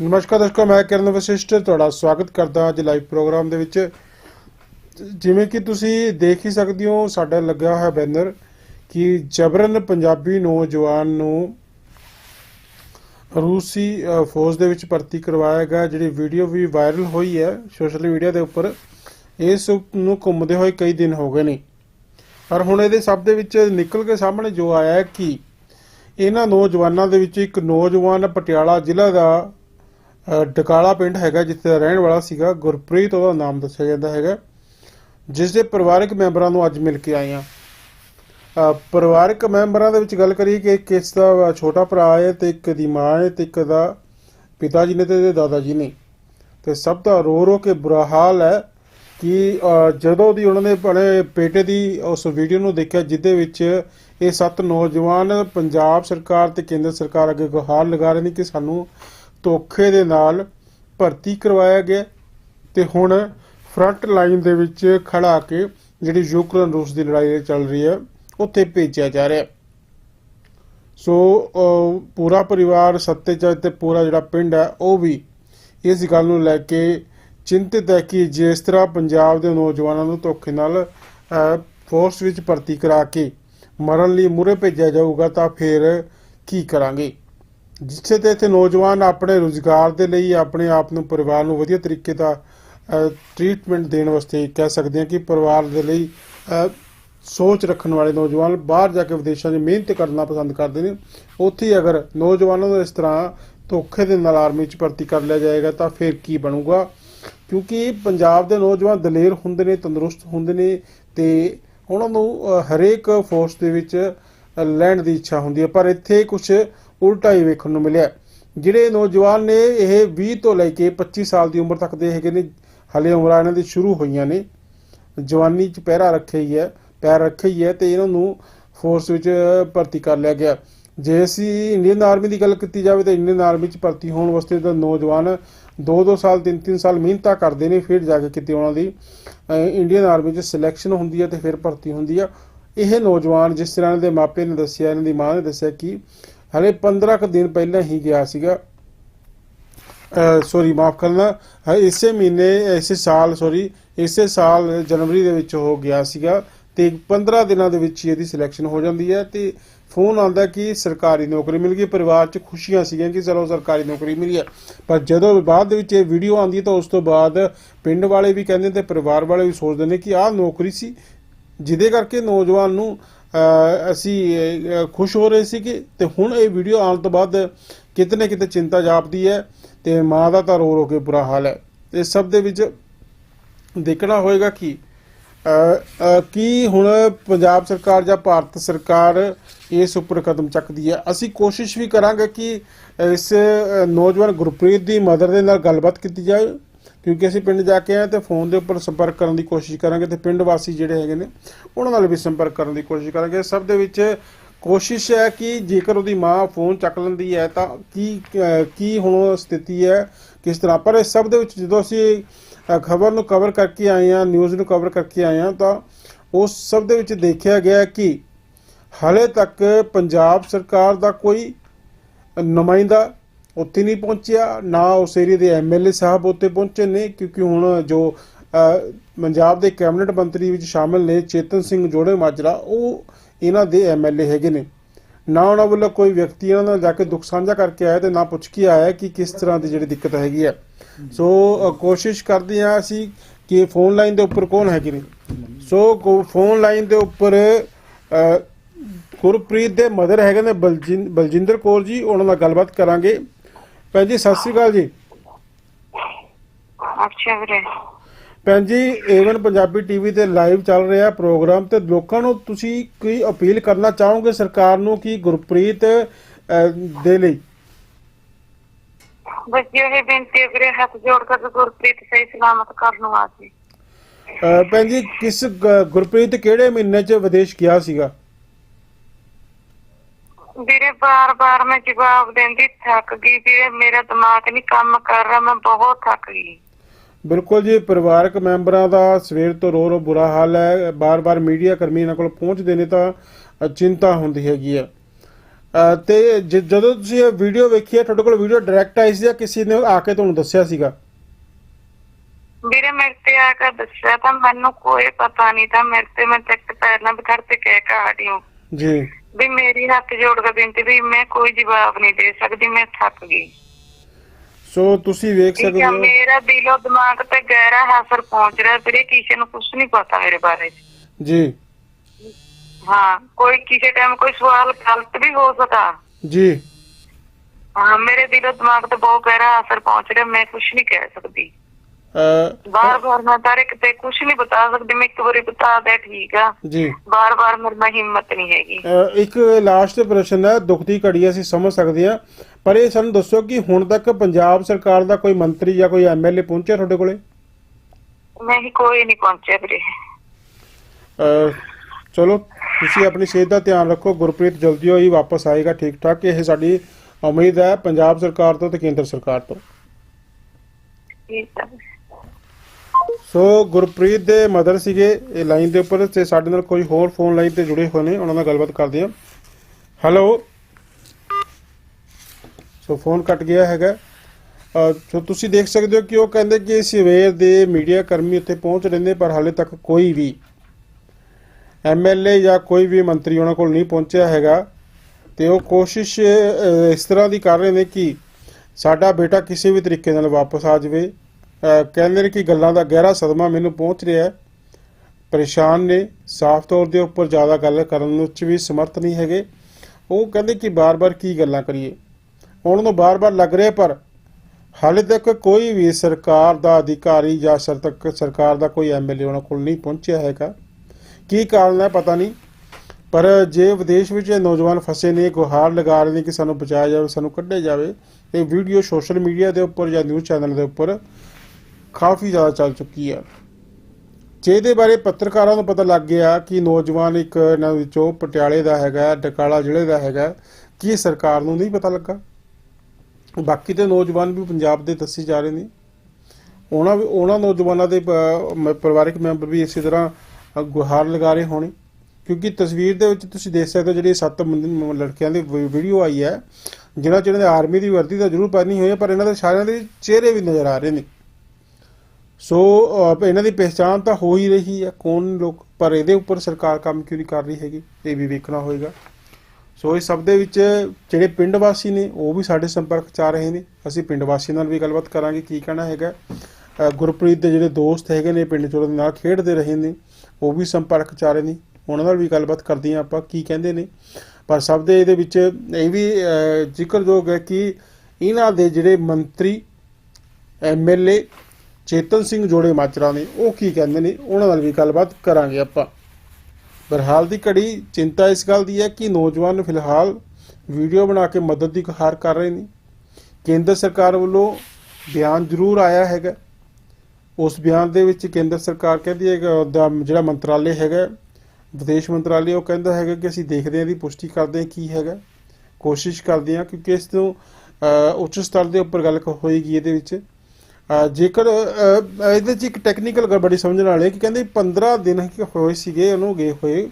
ਨਮਸਕਾਰ ਦਰਸ਼ਕੋ ਮੈਂ ਕਿਰਨ ਵਸਿਸ਼ਟ ਤੁਹਾਡਾ ਸਵਾਗਤ ਕਰਦਾ ਅੱਜ ਲਾਈਵ ਪ੍ਰੋਗਰਾਮ ਦੇ ਵਿੱਚ। ਜਿਵੇਂ ਕਿ ਤੁਸੀਂ ਦੇਖ ਹੀ ਸਕਦੇ ਹੋ, ਸਾਡਾ ਲੱਗਿਆ ਹੋਇਆ ਬੈਨਰ ਕਿ ਜਬਰਨ ਪੰਜਾਬੀ ਨੌਜਵਾਨ ਨੂੰ ਰੂਸੀ ਫੌਜ ਦੇ ਵਿੱਚ ਭਰਤੀ ਕਰਵਾਇਆ ਗਿਆ, ਜਿਹੜੀ ਵੀਡੀਓ ਵੀ ਵਾਇਰਲ ਹੋਈ ਹੈ ਸੋਸ਼ਲ ਮੀਡੀਆ ਦੇ ਉੱਪਰ। ਇਸ ਨੂੰ ਘੁੰਮਦੇ ਹੋਏ ਕਈ ਦਿਨ ਹੋ ਗਏ ਨੇ। ਪਰ ਹੁਣ ਇਹਦੇ ਸਭ ਦੇ ਵਿੱਚ ਨਿਕਲ ਕੇ ਸਾਹਮਣੇ ਜੋ ਆਇਆ ਹੈ ਕਿ ਇਹਨਾਂ ਨੌਜਵਾਨਾਂ ਦੇ ਵਿੱਚ ਇੱਕ ਨੌਜਵਾਨ ਪਟਿਆਲਾ ਜ਼ਿਲ੍ਹਾ ਦਾ ਡਕਾਲਾ ਪਿੰਡ ਹੈਗਾ ਜਿੱਥੇ ਦਾ ਰਹਿਣ ਵਾਲਾ ਸੀਗਾ, ਗੁਰਪ੍ਰੀਤ ਉਹਦਾ ਨਾਮ ਦੱਸਿਆ ਜਾਂਦਾ ਹੈਗਾ ਜਿਸ ਦੇ ਪਰਿਵਾਰਕ ਮੈਂਬਰਾਂ ਨੂੰ ਅੱਜ ਮਿਲ ਕੇ ਆਏ ਆ ਪਰਿਵਾਰਕ ਮੈਂਬਰਾਂ ਦੇ ਵਿੱਚ ਗੱਲ ਕਰੀਏ ਕਿ ਕਿਸ ਦਾ ਛੋਟਾ ਭਰਾ ਹੈ ਤੇ ਇੱਕ ਦੀ ਮਾਂ ਹੈ ਤੇ ਇੱਕ ਦਾ ਪਿਤਾ ਜੀ ਨੇ ਤੇ ਇਹਦੇ ਦਾਦਾ ਜੀ ਨੇ। ਤੇ ਸਭ ਦਾ ਰੋ ਰੋ ਕੇ ਬੁਰਾ ਹਾਲ ਹੈ ਕਿ ਜਦੋਂ ਦੀ ਉਹਨਾਂ ਨੇ ਆਪਣੇ ਬੇਟੇ ਦੀ ਉਸ ਵੀਡੀਓ ਨੂੰ ਦੇਖਿਆ ਜਿੱਦੇ ਵਿੱਚ ਇਹ ਸੱਤ ਨੌਜਵਾਨ ਪੰਜਾਬ ਸਰਕਾਰ ਤੇ ਕੇਂਦਰ ਸਰਕਾਰ ਅੱਗੇ ਗੁਹਾਰ ਲਗਾ ਰਹੇ ਨੇ ਕਿ ਸਾਨੂੰ ਧੋਖੇ ਦੇ ਨਾਲ ਭਰਤੀ ਕਰਵਾਇਆ ਗਿਆ ਤੇ ਹੁਣ ਫਰੰਟ ਲਾਈਨ ਦੇ ਵਿੱਚ ਖੜਾ ਕੇ ਜਿਹੜੀ ਯੂਕਰੇਨ ਰੂਸ ਦੀ ਲੜਾਈ ਚੱਲ ਰਹੀ ਹੈ, ਉੱਥੇ ਭੇਜਿਆ ਜਾ ਰਿਹਾ ਸੋ ਪੂਰਾ ਪਰਿਵਾਰ ਸੱਤੇ ਚ ਤੇ ਪੂਰਾ ਜਿਹੜਾ ਪਿੰਡ ਹੈ, ਉਹ ਵੀ ਇਸ ਗੱਲ ਨੂੰ ਲੈ ਕੇ ਚਿੰਤਿਤ ਹੈ ਕਿ ਜਿਸ ਤਰ੍ਹਾਂ ਪੰਜਾਬ ਦੇ ਨੌਜਵਾਨਾਂ ਨੂੰ ਧੋਖੇ ਨਾਲ ਫੋਰਸ ਵਿੱਚ ਭਰਤੀ ਕਰਾ ਕੇ ਮਰਨ ਲਈ ਮੁਰੇ ਭੇਜਿਆ ਜਾਊਗਾ ਤਾਂ ਫਿਰ ਕੀ ਕਰਾਂਗੇ? ਜਿੱਥੇ ਤੇ ਇੱਥੇ ਨੌਜਵਾਨ ਆਪਣੇ ਰੋਜ਼ਗਾਰ ਦੇ ਲਈ, ਆਪਣੇ ਆਪ ਨੂੰ ਪਰਿਵਾਰ ਨੂੰ ਵਧੀਆ ਤਰੀਕੇ ਦਾ ਟ੍ਰੀਟਮੈਂਟ ਦੇਣ ਵਾਸਤੇ ਕਹਿ ਸਕਦੇ ਹਾਂ ਕਿ ਪਰਿਵਾਰ ਦੇ ਲਈ ਸੋਚ ਰੱਖਣ ਵਾਲੇ ਨੌਜਵਾਨ ਬਾਹਰ ਜਾ ਕੇ ਵਿਦੇਸ਼ਾਂ 'ਚ ਮਿਹਨਤ ਕਰਨਾ ਪਸੰਦ ਕਰਦੇ ਨੇ। ਉੱਥੇ ਹੀ ਅਗਰ ਨੌਜਵਾਨਾਂ ਨੂੰ ਇਸ ਤਰ੍ਹਾਂ ਧੋਖੇ ਦੇ ਨਾਲ ਆਰਮੀ 'ਚ ਭਰਤੀ ਕਰ ਲਿਆ ਜਾਏਗਾ ਤਾਂ ਫਿਰ ਕੀ ਬਣੂਗਾ? ਕਿਉਂਕਿ ਪੰਜਾਬ ਦੇ ਨੌਜਵਾਨ ਦਲੇਰ ਹੁੰਦੇ ਨੇ, ਤੰਦਰੁਸਤ ਹੁੰਦੇ ਨੇ ਤੇ ਉਹਨਾਂ ਨੂੰ ਹਰੇਕ ਫੋਰਸ ਦੇ ਵਿੱਚ ਲੈਣ ਦੀ ਇੱਛਾ ਹੁੰਦੀ ਹੈ। ਪਰ ਇੱਥੇ ਕੁਝ ਉਲਟਾ ਹੀ ਵੇਖਣ ਨੂੰ ਮਿਲਿਆ। ਜਿਹੜੇ ਨੌਜਵਾਨ ਨੇ ਇਹ 20 ਤੋਂ ਲੈ ਕੇ 25 ਸਾਲ ਦੀ ਉਮਰ ਤੱਕ ਦੇ ਹੈਗੇ ਨੇ, ਹਲੇ ਉਮਰਾਂ ਇਹਨਾਂ ਦੀ ਸ਼ੁਰੂ ਹੋਈਆਂ ਨੇ। ਜਵਾਨੀ ਚ ਪਹਿਰਾ ਰੱਖਿਆ ਹੀ ਹੈ, ਪੈਰ ਰੱਖਿਆ ਹੀ ਹੈ ਤੇ ਇਹਨਾਂ ਨੂੰ ਫੋਰਸ ਵਿੱਚ ਭਰਤੀ ਕਰ ਲਿਆ ਗਿਆ। ਜੇ ਅਸੀਂ ਇੰਡੀਅਨ ਆਰਮੀ ਦੀ ਗੱਲ ਕੀਤੀ ਜਾਵੇ ਤਾਂ ਇੰਡੀਅਨ ਆਰਮੀ ਚ ਭਰਤੀ ਹੋਣ ਵਾਸਤੇ ਤਾਂ ਨੌਜਵਾਨ 2-2 ਸਾਲ 3-3 ਸਾਲ ਮਿਹਨਤਾਂ ਕਰਦੇ ਨੇ, ਫਿਰ ਜਾ ਕੇ ਕਿਤੇ ਉਹਨਾਂ ਦੀ ਇੰਡੀਅਨ ਆਰਮੀ ਚ ਸਿਲੈਕਸ਼ਨ ਹੁੰਦੀ ਹੈ ਤੇ ਫਿਰ ਭਰਤੀ ਹੁੰਦੀ ਆ। ਇਹ ਨੌਜਵਾਨ ਜਿਸ ਤਰ੍ਹਾਂ ਇਹਨਾਂ ਦੇ ਮਾਪੇ ਨੇ ਦੱਸਿਆ, ਇਹਨਾਂ ਦੀ ਮਾਂ ਨੇ ਦੱਸਿਆ ਕਿ ਹਲੇ 15 ਕੁ ਦਿਨ ਪਹਿਲਾਂ ਹੀ ਗਿਆ ਸੀਗਾ। ਸੌਰੀ ਮਾਫ ਕਰਨਾ। ਇਸੇ ਮਹੀਨੇ, ਇਸੇ ਸਾਲ ਸੌਰੀ ਇਸੇ ਸਾਲ ਜਨਵਰੀ ਦੇ ਵਿੱਚ ਹੋ ਗਿਆ ਸੀਗਾ ਤੇ 15 ਦਿਨਾਂ ਦੇ ਵਿੱਚ ਹੀ ਇਹਦੀ ਸਿਲੈਕਸ਼ਨ ਹੋ ਜਾਂਦੀ ਹੈ ਤੇ ਫੋਨ ਆਉਂਦਾ ਕਿ ਸਰਕਾਰੀ ਨੌਕਰੀ ਮਿਲ ਗਈ, ਪਰਿਵਾਰ 'ਚ ਖੁਸ਼ੀਆਂ ਸੀਗੀਆਂ ਕਿ ਚਲੋ ਸਰਕਾਰੀ ਨੌਕਰੀ ਮਿਲੀ ਹੈ। ਪਰ ਜਦੋਂ ਬਾਅਦ ਦੇ ਵਿੱਚ ਇਹ ਵੀਡੀਓ ਆਉਂਦੀ ਹੈ ਤਾਂ ਉਸ ਤੋਂ ਬਾਅਦ ਪਿੰਡ ਵਾਲੇ ਵੀ ਕਹਿੰਦੇ ਤੇ ਪਰਿਵਾਰ ਵਾਲੇ ਵੀ ਸੋਚਦੇ ਨੇ ਕਿ ਆਹ ਨੌਕਰੀ ਸੀ, ਜਿਹਦੇ ਕਰਕੇ ਨੌਜਵਾਨ ਨੂੰ ਅਸੀਂ ਖੁਸ਼ ਹੋ ਰਹੇ ਸੀ ਕਿ ਤੇ ਹੁਣ ਇਹ ਵੀਡੀਓ ਆਉਣ ਤੋਂ ਬਾਅਦ ਕਿਤੇ ਨਾ ਕਿਤੇ ਚਿੰਤਾ ਜਾਪਦੀ ਹੈ ਤੇ ਮਾਂ ਦਾ ਤਾਂ ਰੋ ਰੋ ਕੇ ਬੁਰਾ ਹਾਲ ਹੈ। ਇਸ ਸਭ ਦੇ ਵਿੱਚ ਦੇਖਣਾ ਹੋਏਗਾ ਕਿ ਕੀ ਹੁਣ ਪੰਜਾਬ ਸਰਕਾਰ ਜਾਂ ਭਾਰਤ ਸਰਕਾਰ ਇਸ ਉੱਪਰ ਕਦਮ ਚੱਕਦੀ ਹੈ। ਅਸੀਂ ਕੋਸ਼ਿਸ਼ ਵੀ ਕਰਾਂਗੇ ਕਿ ਇਸ ਨੌਜਵਾਨ ਗੁਰਪ੍ਰੀਤ ਦੀ ਮਦਰ ਦੇ ਨਾਲ ਗੱਲਬਾਤ ਕੀਤੀ ਜਾਏ। ਕਿਉਂਕਿ ਅਸੀਂ ਪਿੰਡ ਜਾ ਕੇ ਆਏ ਤੇ ਫੋਨ ਦੇ ਉੱਪਰ ਸੰਪਰਕ ਕਰਨ ਦੀ ਕੋਸ਼ਿਸ਼ ਕਰਾਂਗੇ ਤੇ ਪਿੰਡ ਵਾਸੀ ਜਿਹੜੇ ਹੈਗੇ ਨੇ, ਉਹਨਾਂ ਨਾਲ ਵੀ ਸੰਪਰਕ ਕਰਨ ਦੀ ਕੋਸ਼ਿਸ਼ ਕਰਾਂਗੇ। ਸਭ ਦੇ ਵਿੱਚ ਕੋਸ਼ਿਸ਼ ਹੈ ਕਿ ਜੇਕਰ ਉਹਦੀ ਮਾਂ ਫੋਨ ਚੱਕ ਲੈਂਦੀ ਹੈ ਤਾਂ ਕੀ ਕੀ ਹੁਣ ਸਥਿਤੀ ਹੈ, ਕਿਸ ਤਰ੍ਹਾਂ? ਪਰ ਇਸ ਸਭ ਦੇ ਵਿੱਚ ਜਦੋਂ ਅਸੀਂ ਖਬਰ ਨੂੰ ਕਵਰ ਕਰਕੇ ਆਏ ਹਾਂ ਨਿਊਜ਼ ਨੂੰ ਕਵਰ ਕਰਕੇ ਆਏ ਹਾਂ ਤਾਂ ਉਸ ਸਭ ਦੇ ਵਿੱਚ ਦੇਖਿਆ ਗਿਆ ਕਿ ਹਾਲੇ ਤੱਕ ਪੰਜਾਬ ਸਰਕਾਰ ਦਾ ਕੋਈ ਨੁਮਾਇੰਦਾ ਉੱਥੇ ਨਹੀਂ ਪਹੁੰਚਿਆ, ਨਾ ਉਸ ਏਰੀਏ ਦੇ ਐਮਐਲਏ ਸਾਹਿਬ ਉੱਥੇ ਪਹੁੰਚੇ ਨੇ, ਕਿਉਂਕਿ ਹੁਣ ਜੋ ਪੰਜਾਬ ਦੇ ਕੈਬਨਿਟ ਮੰਤਰੀ ਵਿੱਚ ਸ਼ਾਮਲ ਨੇ ਚੇਤਨ ਸਿੰਘ ਜੋੜੇ ਮਾਜਰਾ, ਉਹ ਇਹਨਾਂ ਦੇ ਐਮਐਲਏ ਹੈਗੇ ਨੇ। ਨਾ ਉਹਨਾਂ ਵੱਲੋਂ ਕੋਈ ਵਿਅਕਤੀ ਇਹਨਾਂ ਨਾਲ ਜਾ ਕੇ ਦੁੱਖ ਸਾਂਝਾ ਕਰਕੇ ਆਇਆ ਤੇ ਨਾ ਪੁੱਛ ਕੇ ਆਇਆ ਕਿ ਕਿਸ ਤਰ੍ਹਾਂ ਦੀ ਜਿਹੜੀ ਦਿੱਕਤ ਹੈਗੀ ਹੈ ਸੋ ਕੋਸ਼ਿਸ਼ ਕਰਦੇ ਹਾਂ ਅਸੀਂ ਕਿ ਫੋਨ ਲਾਈਨ ਦੇ ਉੱਪਰ ਕੌਣ ਹੈਗੇ ਨੇ। ਸੋ ਫੋਨ ਲਾਈਨ ਦੇ ਉੱਪਰ ਗੁਰਪ੍ਰੀਤ ਦੇ ਮਦਰ ਹੈਗੇ ਨੇ ਬਲਜਿੰ- ਬਲਜਿੰਦਰ ਕੌਰ ਜੀ, ਉਹਨਾਂ ਨਾਲ ਗੱਲਬਾਤ ਕਰਾਂਗੇ। ਭੈਣ ਜੀ ਸਤਿ ਸ੍ਰੀ ਅਕਾਲ ਜੀ। ਅੱਛਾ ਵੀਰੇ। ਭੈਣ ਜੀ ਏਵਨ ਪੰਜਾਬੀ ਟੀਵੀ ਤੇ ਲਾਈਵ ਚੱਲ ਰਿਹਾ ਪ੍ਰੋਗਰਾਮ ਤੇ ਲੋਕਾਂ ਨੂੰ ਤੁਸੀਂ ਕੋਈ ਅਪੀਲ ਕਰਨਾ ਚਾਹੋਗੇ ਸਰਕਾਰ ਨੂੰ ਕਿ ਗੁਰਪ੍ਰੀਤ ਦੇ ਲਈ? ਬਸ ਇਹ ਬੇਨਤੀ ਹੈ ਵੀਰੇ ਹੱਥ ਜੋੜ ਕੇ ਗੁਰਪ੍ਰੀਤ ਸਹੀ ਸਲਾਮਤ ਕਰਨ ਵਾਸਤੇ ਭੈਣ ਜੀ ਕਿਸ ਗੁਰਪ੍ਰੀਤ ਕਿਹੜੇ ਮਹੀਨੇ 'ਚ ਵਿਦੇਸ਼ ਗਿਆ ਸੀਗਾ? ਵੀਰੇ ਬਾਰ-ਬਾਰ ਮੈਂ ਜਵਾਬ ਦਿੰਦੀ ਥੱਕ ਗਈ ਵੀਰੇ ਮੇਰਾ ਦਿਮਾਗ ਨਹੀਂ ਕੰਮ ਕਰ ਰਿਹਾ ਮੈਂ ਬਹੁਤ ਥੱਕ ਗਈ। ਬਿਲਕੁਲ ਜੀ ਪਰਿਵਾਰਕ ਮੈਂਬਰਾਂ ਦਾ ਸਵੇਰ ਤੋਂ ਰੋ ਰੋ ਬੁਰਾ ਹਾਲ ਹੈ ਬਾਰ-ਬਾਰ ਮੀਡੀਆ ਕਰਮੀ ਇਹਨਾਂ ਕੋਲ ਪਹੁੰਚਦੇ ਨੇ ਤਾਂ ਚਿੰਤਾ ਹੁੰਦੀ ਹੈਗੀ ਅਹ ਤੇ ਜ- ਜਦੋਂ ਤੁਸੀਂ ਇਹ ਵੀਡੀਓ ਵੇਖੀ ਹੈ ਤੁਹਾਡੇ ਕੋਲ ਵੀਡੀਓ ਡਾਇਰੈਕਟ ਆਈ ਸੀ ਜਾਂ ਕਿਸੇ ਨੇ ਆ ਕੇ ਤੁਹਾਨੂੰ ਦੱਸਿਆ ਸੀਗਾ? ਵੀਰੇ ਮੇਰੇ ਤੇ ਆ ਕੇ ਦੱਸਿਆ ਤਾਂ ਮੈਨੂੰ ਕੋਈ ਪਤਾ ਨਹੀਂ ਤਾਂ ਮੇਰੇ ਤੇ ਮੈਂ ਚੱਕ ਪੈਰਾਂ ਦੇ ਘਰ ਤੇ ਕਹਿ ਕੇ ਹਟੀ ਹੂੰ। ਜੀ। ਵੀ ਮੇਰੀ ਹੱਥ ਜੋੜ ਕੇ ਬੇਨਤੀ ਵੀ ਮੈਂ ਕੋਈ ਜਵਾਬ ਨਹੀਂ ਦੇ ਸਕਦੀ ਮੈਂ ਥੱਕ ਗਈ। ਸੋ ਤੁਸੀਂ ਵੇਖ ਸਕਦੇ ਹੈ। ਮੇਰਾ ਦਿਲੋਂ ਦਿਮਾਗ ਤੇ ਗਹਿਰਾ ਅਸਰ ਪਹੁੰਚ ਰਿਹਾ ਵੀਰੇ ਕਿਸੇ ਨੂੰ ਕੁਝ ਨਹੀਂ ਪਤਾ ਮੇਰੇ ਬਾਰੇ। ਜੀ। ਹਾਂ ਕੋਈ ਕਿਸੇ ਟਾਈਮ ਕੋਈ ਸਵਾਲ ਗਲਤ ਵੀ ਹੋ ਸਕਦਾ। ਜੀ। ਹਾਂ ਮੇਰੇ ਦਿਲੋਂ ਦਿਮਾਗ ਤੇ ਬਹੁਤ ਗਹਿਰਾ ਅਸਰ ਪਹੁੰਚ ਰਿਹਾ ਮੈਂ ਕੁਝ ਨਹੀਂ ਕਹਿ ਸਕਦੀ। ਅਹ ਬਾਰ ਬਾਰ ਮੈਂ ਤਾਰੇ ਕਿਤੇ ਕੁਝ ਨਹੀਂ ਬਤਾ ਸਕਦੀ ਮੈਂ ਇੱਕ ਵਾਰੀ ਬਤਾ ਦੇ ਠੀਕ ਆ? ਜੀ। ਬਾਰ ਬਾਰ ਮੇਰੇ ਨਾਲ ਹਿੰਮਤ ਨਹੀਂ ਹੈਗੀ। ਇੱਕ ਲਾਸਟ ਪ੍ਰਸ਼ਨ ਹੈ ਦੁੱਖ ਦੀ ਘੜੀ ਅਸੀਂ ਸਮਝ ਸਕਦੇ ਹਾਂ ਪਰ ਇਹ ਸਾਨੂੰ ਦੱਸੋ ਕਿ ਹੁਣ ਤੱਕ ਪੰਜਾਬ ਸਰਕਾਰ ਦਾ ਕੋਈ ਮੰਤਰੀ ਜਾਂ ਕੋਈ ਐਮਐਲਏ ਪਹੁੰਚਿਆ ਤੁਹਾਡੇ ਕੋਲੇ? ਨਹੀਂ ਕੋਈ ਨਹੀਂ ਪਹੁੰਚਿਆ ਵੀਰੇ। ਚਲੋ ਤੁਸੀਂ ਆਪਣੀ ਸਿਹਤ ਦਾ ਧਿਆਨ ਰੱਖੋ ਗੁਰਪ੍ਰੀਤ ਜਲਦੀ ਹੋਈ ਵਾਪਸ ਆਏਗਾ ਠੀਕ ਠਾਕ ਇਹ ਸਾਡੀ ਉਮੀਦ ਹੈ ਪੰਜਾਬ ਸਰਕਾਰ ਤੋਂ ਤੇ ਕੇਂਦਰ ਸਰਕਾਰ ਤੋਂ। ਠੀਕ ਆ। ਸੋ ਗੁਰਪ੍ਰੀਤ ਦੇ ਮਦਰ ਸੀਗੇ, ਇਹ ਲਾਈਨ ਦੇ ਉੱਪਰ ਤੇ ਸਾਡੇ ਨਾਲ ਕੋਈ ਹੋਰ ਫੋਨ ਲਾਈਨ ਤੇ ਜੁੜੇ ਹੋਏ ਨੇ, ਉਹਨਾਂ ਨਾਲ ਗੱਲਬਾਤ ਕਰਦੇ ਹਾਂ। ਹੈਲੋ ਸੋ ਫੋਨ ਕੱਟ ਗਿਆ ਹੈਗਾ। ਸੋ ਤੁਸੀਂ ਦੇਖ ਸਕਦੇ ਹੋ ਕਿ ਉਹ ਕਹਿੰਦੇ ਕਿ ਸਵੇਰ ਦੇ ਮੀਡੀਆ ਕਰਮੀ ਉੱਥੇ ਪਹੁੰਚ ਰਹਿੰਦੇ, ਪਰ ਹਾਲੇ ਤੱਕ ਕੋਈ ਵੀ ਐਮਐਲਏ ਜਾਂ ਕੋਈ ਵੀ ਮੰਤਰੀ ਉਹਨਾਂ ਕੋਲ ਨਹੀਂ ਪਹੁੰਚਿਆ ਹੈਗਾ। ਤੇ ਉਹ ਕੋਸ਼ਿਸ਼ ਇਸ ਤਰ੍ਹਾਂ ਦੀ ਕਰ ਰਹੇ ਨੇ ਕਿ ਸਾਡਾ ਬੇਟਾ ਕਿਸੇ ਵੀ ਤਰੀਕੇ ਨਾਲ ਵਾਪਸ ਆ ਜਾਵੇ। ਕਹਿੰਦੇ ਨੇ ਕਿ ਗੱਲਾਂ ਦਾ ਗਹਿਰਾ ਸਦਮਾ ਮੈਨੂੰ ਪਹੁੰਚ ਰਿਹਾ ਹੈ। ਪਰੇਸ਼ਾਨ ਨੇ ਸਾਫ਼ ਤੌਰ ਦੇ ਉੱਪਰ ਜ਼ਿਆਦਾ ਗੱਲ ਕਰਨ ਵਿੱਚ ਵੀ ਸਮਰਥ ਨਹੀਂ ਹੈਗੇ। ਉਹ ਕਹਿੰਦੇ ਕਿ ਬਾਰ-ਬਾਰ ਕੀ ਗੱਲਾਂ ਕਰੀਏ। ਉਹਨਾਂ ਨੂੰ ਬਾਰ-ਬਾਰ ਲੱਗ ਰਿਹਾ, ਪਰ ਹਾਲੇ ਤੱਕ ਕੋਈ ਵੀ ਸਰਕਾਰ ਦਾ ਅਧਿਕਾਰੀ ਜਾਂ ਤੱਕ ਸਰਕਾਰ ਦਾ ਕੋਈ ਐਮਐਲਏ ਉਹਨਾਂ ਕੋਲ ਨਹੀਂ ਪਹੁੰਚਿਆ ਹੈਗਾ। ਕੀ ਕਾਰਨ ਹੈ ਪਤਾ ਨਹੀਂ। ਪਰ ਜੇ ਵਿਦੇਸ਼ ਵਿੱਚ ਨੌਜਵਾਨ ਫਸੇ ਨੇ, ਗੁਹਾਰ ਲਗਾ ਰਹੇ ਨੇ ਕਿ ਸਾਨੂੰ ਬਚਾਇਆ ਜਾਵੇ, ਸਾਨੂੰ ਕੱਢਿਆ ਜਾਵੇ, ਇਹ ਵੀਡੀਓ ਸੋਸ਼ਲ ਮੀਡੀਆ ਦੇ ਉੱਪਰ ਜਾਂ ਨਿਊਜ਼ ਚੈਨਲ ਦੇ ਉੱਪਰ ਕਾਫੀ ਜ਼ਿਆਦਾ ਚੱਲ ਚੁੱਕੀ ਹੈ ਜਿਹਦੇ ਬਾਰੇ ਪੱਤਰਕਾਰਾਂ ਨੂੰ ਪਤਾ ਲੱਗ ਗਿਆ ਕਿ ਨੌਜਵਾਨ ਇੱਕ ਇਹਨਾਂ ਵਿੱਚੋਂ ਪਟਿਆਲੇ ਦਾ ਹੈਗਾ, ਡਕਾਲਾ ਜ਼ਿਲ੍ਹੇ ਦਾ ਹੈਗਾ, ਕੀ ਸਰਕਾਰ ਨੂੰ ਨਹੀਂ ਪਤਾ ਲੱਗਾ? ਬਾਕੀ ਤੇ ਨੌਜਵਾਨ ਵੀ ਪੰਜਾਬ ਦੇ ਦੱਸੇ ਜਾ ਰਹੇ ਨੇ। ਉਹਨਾਂ ਵੀ ਉਹਨਾਂ ਨੌਜਵਾਨਾਂ ਦੇ ਪ- ਪਰਿਵਾਰਕ ਮੈਂਬਰ ਵੀ ਇਸੇ ਤਰ੍ਹਾਂ ਗੁਹਾਰ ਲਗਾ ਰਹੇ ਹੋਣੇ। ਕਿਉਂਕਿ ਤਸਵੀਰ ਦੇ ਵਿੱਚ ਤੁਸੀਂ ਦੇਖ ਸਕਦੇ ਹੋ ਜਿਹੜੀ ਸੱਤ ਲੜਕਿਆਂ ਦੀ ਵੀ- ਵੀਡੀਓ ਆਈ ਹੈ ਜਿਨ੍ਹਾਂ ਇਹਨਾਂ ਦੇ ਆਰਮੀ ਦੀ ਵਰਦੀ ਤਾਂ ਜ਼ਰੂਰ ਪਾਣੀ ਹੋਈ ਹੈ, ਪਰ ਇਹਨਾਂ ਦੇ ਸਾਰਿਆਂ ਦੇ ਚਿਹਰੇ ਵੀ ਨਜ਼ਰ ਆ ਰਹੇ ਨੇ। ਸੋ ਇਹਨਾਂ ਦੀ ਪਹਿਚਾਣ ਤਾਂ ਹੋ ਹੀ ਰਹੀ ਹੈ। ਕੌਣ ਲੋਕ, ਪਰ ਇਹਦੇ ਉੱਪਰ ਸਰਕਾਰ ਕੰਮ ਕਿਉਂ ਨਹੀਂ ਕਰ ਰਹੀ ਹੈਗੀ? ਇਹ ਵੀ ਵੇਖਣਾ ਹੋਏਗਾ। ਸੋ ਇਸ ਸਭ ਦੇ ਵਿੱਚ ਜਿਹੜੇ ਪਿੰਡ ਵਾਸੀ ਨੇ, ਉਹ ਵੀ ਸਾਡੇ ਸੰਪਰਕ ਚ ਆ ਰਹੇ ਨੇ। ਅਸੀਂ ਪਿੰਡ ਵਾਸੀ ਨਾਲ ਵੀ ਗੱਲਬਾਤ ਕਰਾਂਗੇ, ਕੀ ਕਹਿਣਾ ਹੈਗਾ। ਗੁਰਪ੍ਰੀਤ ਦੇ ਜਿਹੜੇ ਦੋਸਤ ਹੈਗੇ ਨੇ ਪਿੰਡ ਚ ਉਹਦੇ ਨਾਲ ਖੇਡਦੇ ਰਹੇ ਨੇ, ਉਹ ਵੀ ਸੰਪਰਕ ਚ ਆ ਰਹੇ ਨੇ। ਉਹਨਾਂ ਨਾਲ ਵੀ ਗੱਲਬਾਤ ਕਰਦੇ ਹਾਂ ਆਪਾਂ, ਕੀ ਕਹਿੰਦੇ ਨੇ। ਪਰ ਸਭ ਦੇ ਇਹਦੇ ਵਿੱਚ ਇਹ ਵੀ ਜ਼ਿਕਰਯੋਗ ਹੈ ਕਿ ਇਹਨਾਂ ਦੇ ਜਿਹੜੇ ਮੰਤਰੀ ਐਮਐਲਏ ਚੇਤਨ ਸਿੰਘ ਜੋੜੇ ਮਾਚਰਾ ਨੇ ਉਹ ਕੀ ਕਹਿੰਦੇ ਨੇ, ਉਹਨਾਂ ਨਾਲ ਵੀ ਗੱਲਬਾਤ ਕਰਾਂਗੇ ਆਪਾਂ। ਬਰਹਾਲ ਦੀ ਘੜੀ ਚਿੰਤਾ ਇਸ ਗੱਲ ਦੀ ਹੈ ਕਿ ਨੌਜਵਾਨ ਫਿਲਹਾਲ ਵੀਡੀਓ ਬਣਾ ਕੇ ਮਦਦ ਦੀ ਗੁਹਾਰ ਕਰ ਰਹੇ ਨੇ। ਕੇਂਦਰ ਸਰਕਾਰ ਵੱਲੋਂ ਬਿਆਨ ਜ਼ਰੂਰ ਆਇਆ ਹੈਗਾ। ਉਸ ਬਿਆਨ ਦੇ ਵਿੱਚ ਕੇਂਦਰ ਸਰਕਾਰ ਕਹਿੰਦੀ ਹੈ ਕਿ ਜਿਹੜਾ ਮੰਤਰਾਲੇ ਹੈਗਾ, ਵਿਦੇਸ਼ ਮੰਤਰਾਲੇ, ਉਹ ਕਹਿੰਦਾ ਹੈਗਾ ਕਿ ਅਸੀਂ ਦੇਖਦੇ ਹਾਂ ਦੀ ਪੁਸ਼ਟੀ ਕਰਦੇ ਹਾਂ ਕੀ ਹੈਗਾ। ਕੋਸ਼ਿਸ਼ ਕਰਦੇ ਹਾਂ ਕਿਉਂਕਿ ਇਸ ਤੋਂ ਉੱਚ ਸਤਰ ਦੇ ਉੱਪਰ ਗੱਲ ਹੋਏਗੀ ਇਹਦੇ ਵਿੱਚ। ਜੇਕਰ ਇਹਦੇ 'ਚ ਇੱਕ ਟੈਕਨੀਕਲ ਗੜਬੜੀ ਸਮਝਣ ਵਾਲੇ ਕਿ ਕਹਿੰਦੇ 15 ਦਿਨ ਹੋਏ ਸੀਗੇ ਉਹਨੂੰ ਗਏ ਹੋਏ